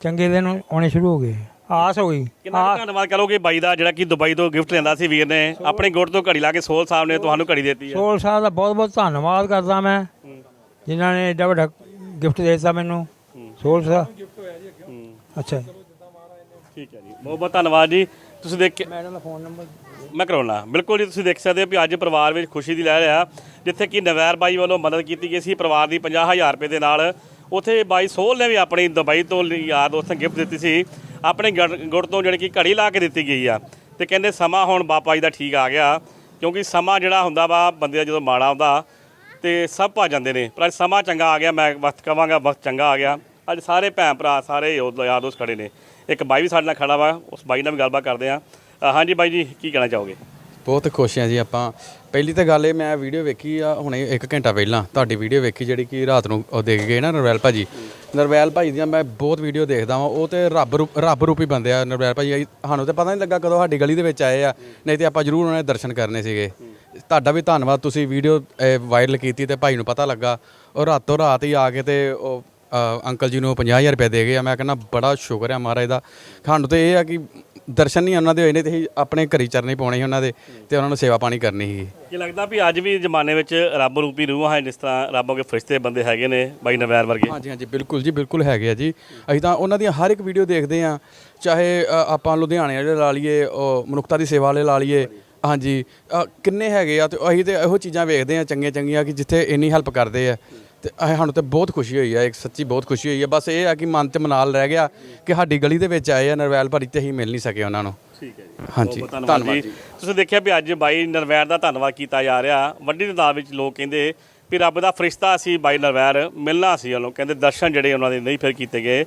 ਚੰਗੇ ਦਿਨ ਆਉਣੇ ਸ਼ੁਰੂ ਹੋ ਗਏ। ਆਸ ਹੋ ਗਈ। ਕਿੰਨਾ ਕੁ ਧੰਨਵਾਦ ਕਰੋਗੇ ਬਾਈ ਦਾ ਜਿਹੜਾ ਕਿ ਦੁਬਈ ਤੋਂ ਗਿਫਟ ਲੈਂਦਾ ਸੀ ਵੀਰ ਨੇ? ਆਪਣੇ ਗੁੱਟ ਤੋਂ ਘੜੀ ਲਾ ਕੇ ਸੋਲ ਸਾਹਿਬ ਨੇ ਤੁਹਾਨੂੰ ਘੜੀ ਦਿੱਤੀ ਹੈ। ਸੋਲ ਸਾਹਿਬ ਦਾ ਬਹੁਤ ਬਹੁਤ ਧੰਨਵਾਦ ਕਰਦਾ ਮੈਂ। ਜਿਨ੍ਹਾਂ ਨੇ ਏਡਾ ਵੱਡਾ ਗਿਫਟ ਦੇ ਦਿੱਤਾ ਮੈਨੂੰ। ਸੋਲ ਸਾਹਿਬ। ਅੱਛਾ ਜੀ। ਠੀਕ ਹੈ ਜੀ। ਬਹੁਤ ਬਹੁਤ ਧੰਨਵਾਦ ਜੀ। ਤੁਸੀਂ ਦੇਖ ਕੇ ਮੈਡਮ ਦਾ ਫੋਨ ਨੰਬਰ ਮੈਂ ਕਰਾਉਣਾ ਬਿਲਕੁਲ ਜੀ ਤੁਸੀਂ ਦੇਖ ਸਕਦੇ ਹੋ ਵੀ ਅੱਜ ਪਰਿਵਾਰ ਵਿੱਚ ਖੁਸ਼ੀ ਦੀ ਲਹਿਰ ਆ। ਜਿੱਥੇ ਕਿ ਨਵੈਰ ਬਾਈ ਵੱਲੋਂ ਮਦਦ ਕੀਤੀ ਗਈ ਸੀ ਪਰਿਵਾਰ ਦੀ 50000 ਰੁਪਏ ਦੇ ਨਾਲ। ਉੱਥੇ ਬਾਈ ਸੋਹਲ ਨੇ ਵੀ ਆਪਣੀ ਦੁਬਈ ਤੋਂ ਲਈ ਯਾਰ ਦੋਸਤ ਨੂੰ ਗਿਫਟ ਦਿੱਤੀ ਸੀ। ਆਪਣੇ ਗੜ- ਗੁੜ ਤੋਂ ਜਿਹੜੀ ਕਿ ਘੜੀ ਲਾ ਕੇ ਦਿੱਤੀ ਗਈ ਆ। ਤੇ ਕਹਿੰਦੇ ਸਮਾਂ ਹੁਣ ਬਾਪਾ ਜੀ ਦਾ ਠੀਕ ਆ ਗਿਆ, ਕਿਉਂਕਿ ਸਮਾਂ ਜਿਹੜਾ ਹੁੰਦਾ ਵਾ, ਬੰਦੇ ਦਾ ਜਦੋਂ ਮਾੜਾ ਆਉਂਦਾ, ਤੇ ਸਭ ਭੱਜ ਜਾਂਦੇ ਨੇ। ਪਰ ਅੱਜ ਸਮਾਂ ਚੰਗਾ ਆ ਗਿਆ, ਮੈਂ ਵਕਤ ਕਵਾਂਗਾ, ਵਕਤ ਚੰਗਾ ਆ ਗਿਆ। ਅੱਜ ਸਾਰੇ ਭੈਣ ਭਰਾ, ਸਾਰੇ ਯੋਧ- ਯਾਰ ਦੋਸਤ ਖੜੇ ਨੇ। ਇੱਕ ਬਾਈ ਵੀ ਸਾਡੇ ਨਾਲ ਖੜਾ ਵਾ, ਉਸ ਬਾਈ ਨਾਲ ਵੀ ਗੱਲਬਾਤ ਕਰਦੇ ਆ। ਹਾਂਜੀ ਬਾਈ ਜੀ, ਕੀ ਕਹਿਣਾ ਚਾਹੋਗੇ? ਬਹੁਤ ਖੁਸ਼ ਹਾਂ ਜੀ ਆਪਾਂ। ਪਹਿਲੀ ਤਾਂ ਗੱਲ ਇਹ, ਮੈਂ ਵੀਡੀਓ ਵੇਖੀ ਆ ਹੁਣੇ 1 ਘੰਟਾ ਪਹਿਲਾਂ। ਤੁਹਾਡੀ ਵੀਡੀਓ ਵੇਖੀ ਜਿਹੜੀ ਕਿ ਰਾਤ ਨੂੰ ਉਹ ਦੇਖ ਗਏ ਨਾ ਨਰਵੈਲ ਭਾਜੀ। ਨਰਵੈਲ ਭਾਈ ਦੀਆਂ ਮੈਂ ਬਹੁਤ ਵੀਡੀਓ ਦੇਖਦਾ ਵਾਂ, ਉਹ ਤੇ ਰੱਬ ਰੂਪ ਰੱਬ ਰੂਪੀ ਬੰਦੇ ਆ ਨਰਵੈਲ ਭਾਜੀ ਅਸੀਂ- ਸਾਨੂੰ ਤੇ ਪਤਾ ਨਹੀਂ ਲੱਗਾ ਕਦੋਂ ਸਾਡੀ ਗਲੀ ਦੇ ਵਿੱਚ ਆਏ ਆ, ਨਹੀਂ ਤੇ ਆਪਾਂ ਜ਼ਰੂਰ ਉਹਨਾਂ ਦੇ ਦਰਸ਼ਨ ਕਰਨੇ ਸੀਗੇ। ਤੁਹਾਡਾ ਵੀ ਧੰਨਵਾਦ, ਤੁਸੀਂ ਵੀਡੀਓ ਵਾਇਰਲ ਕੀਤੀ ਤੇ ਭਾਈ ਨੂੰ ਪਤਾ ਲੱਗਾ। ਉਹ ਰਾਤੋਂ ਰਾਤ ਹੀ ਆ ਕੇ ਤੇ ਉਹ ਅ, ਅੰਕਲ ਜੀ ਨੂੰ 50000 ਰੁਪਏ ਦੇ ਗਏ ਆ। ਮੈਂ ਕਹਿੰਦਾ ਬੜਾ ਸ਼ੁਕਰ ਹੈ ਮਹਾਰਾਜ ਦਾ। ਸਾਨੂੰ ਤੇ ਇਹ ਆ ਕਿ ਦਰਸ਼ਨ ਨਹੀਂ ਉਹਨਾਂ ਦੇ ਹੋਏ ਨੇ ਤੇ ਅਸੀਂ ਆਪਣੇ ਘਰੀ ਚਰਨੀ ਪਾਉਣੇ ਸੀ ਉਹਨਾਂ ਦੇ ਤੇ ਉਹਨਾਂ ਨੂੰ ਸੇਵਾ ਪਾਣੀ ਕਰਨੀ ਸੀ। ਕੀ ਲੱਗਦਾ ਵੀ ਅੱਜ ਵੀ ਜ਼ਮਾਨੇ ਵਿੱਚ ਰੱਬ ਰੂਪੀ ਰੂਹਾਂ ਹੈ ਜਿਸ ਤਰ੍ਹਾਂ ਰੱਬ ਅੱਗੇ ਫਰਿਸ਼ਤੇ ਬੰਦੇ ਹੈਗੇ ਨੇ ਬਾਈ ਨਵੈਰ ਵਰਗੇ? ਹਾਂਜੀ ਹਾਂਜੀ ਬਿਲਕੁਲ ਜੀ ਬਿਲਕੁਲ ਹੈਗੇ ਆ ਜੀ। ਅਸੀਂ ਤਾਂ ਉਹਨਾਂ ਦੀਆਂ ਹਰ ਇੱਕ ਵੀਡੀਓ ਦੇਖਦੇ ਆ ਚਾਹੇ ਅ, ਆਪਾਂ ਲੁਧਿਆਣੇ ਵਾਲੇ ਲਾ ਲਈਏ ਉਹ ਮਨੁੱਖਤਾ ਦੀ ਸੇਵਾ ਵਾਲੇ ਲਾ ਲਈਏ ਹਾਂਜੀ ਅ, ਕਿੰਨੇ ਹੈਗੇ ਆ ਤੇ ਅਸੀਂ ਤੇ ਇਹੋ ਚੀਜ਼ਾਂ ਵੇਖਦੇ ਆ ਚੰਗੀਆਂ ਚੰਗੀਆਂ ਕਿ ਜਿੱਥੇ ਇੰਨੀ ਹੈਲਪ ਕਰਦੇ ਆ। ਤੇ ਅਸੀਂ ਸਾਨੂੰ ਤੇ ਬਹੁਤ ਖੁਸ਼ੀ ਹੋਈ ਆ ਇੱਕ ਸੱਚੀ ਬਹੁਤ ਖੁਸ਼ੀ ਹੋਈ ਆ। ਬਸ ਇਹ ਆ ਕਿ ਮਨ ਤੇ ਮਨਾਲ ਰਹਿ ਗਿਆ ਕਿ ਸਾਡੀ ਗਲੀ ਦੇ ਵਿੱਚ ਆਏ ਆ ਨਰਵੈਲ ਭਾਰੀ ਤੇ ਅਸੀਂ ਮਿਲ ਨਹੀਂ ਸਕੇ ਉਹਨਾਂ ਨੂੰ। ਠੀਕ ਹੈ ਜੀ। ਹਾਂਜੀ ਧੰਨਵਾਦ ਜੀ। ਤੁਸੀਂ ਦੇਖਿਆ ਵੀ ਅੱਜ ਬਾਈ ਨਰਵੈਰ ਦਾ ਧੰਨਵਾਦ ਕੀਤਾ ਜਾ ਰਿਹਾ। ਵੱਡੀ ਤਾਦਾਦ ਵਿੱਚ ਲੋਕ ਕਹਿੰਦੇ ਵੀ ਰੱਬ ਦਾ ਫਰਿਸ਼ਤਾ ਸੀ ਬਾਈ ਨਰਵੈਰ ਮਿਲਣਾ ਸੀ ਉਹਨੂੰ। ਕਹਿੰਦੇ ਦਰਸ਼ਨ ਜਿਹੜੇ ਉਹਨਾਂ ਦੇ ਨਹੀਂ ਫਿਰ ਕੀਤੇ ਗਏ।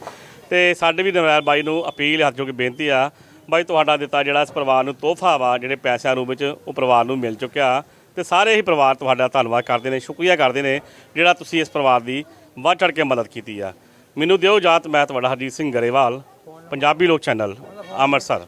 ਤੇ ਸਾਡੇ ਵੀ ਨਰਵੈਰ ਬਾਈ ਨੂੰ ਅਪੀਲ ਹੱਥ ਜੋ ਕਿ ਬੇਨਤੀ ਆ ਬਾਈ ਤੁਹਾਡਾ ਦਿੱਤਾ ਜਿਹੜਾ ਇਸ ਪਰਿਵਾਰ ਨੂੰ ਤੋਹਫਾ ਵਾ ਜਿਹੜੇ ਪੈਸਿਆਂ ਰੂਪ ਵਿੱਚ ਉਹ ਪਰਿਵਾਰ ਨੂੰ ਮਿਲ ਚੁੱਕਿਆ। ਤੇ ਸਾਰੇ ਹੀ ਪਰਿਵਾਰ ਤੁਹਾਡਾ ਧੰਨਵਾਦ ਕਰਦੇ ਨੇ, ਸ਼ੁਕਰੀਆ ਕਰਦੇ ਨੇ, ਜਿਹੜਾ ਤੁਸੀਂ ਇਸ ਪਰਿਵਾਰ ਦੀ ਵੱਧ ਚੜ ਕੇ ਮਦਦ ਕੀਤੀ ਆ। ਮੈਨੂੰ ਦਿਓ ਜਾਤ ਮੈਂ ਤੁਹਾਡਾ ਹਰਜੀਤ ਸਿੰਘ ਗਰੇਵਾਲ, ਪੰਜਾਬੀ ਲੋਕ ਚੈਨਲ, ਅੰਮ੍ਰਿਤਸਰ।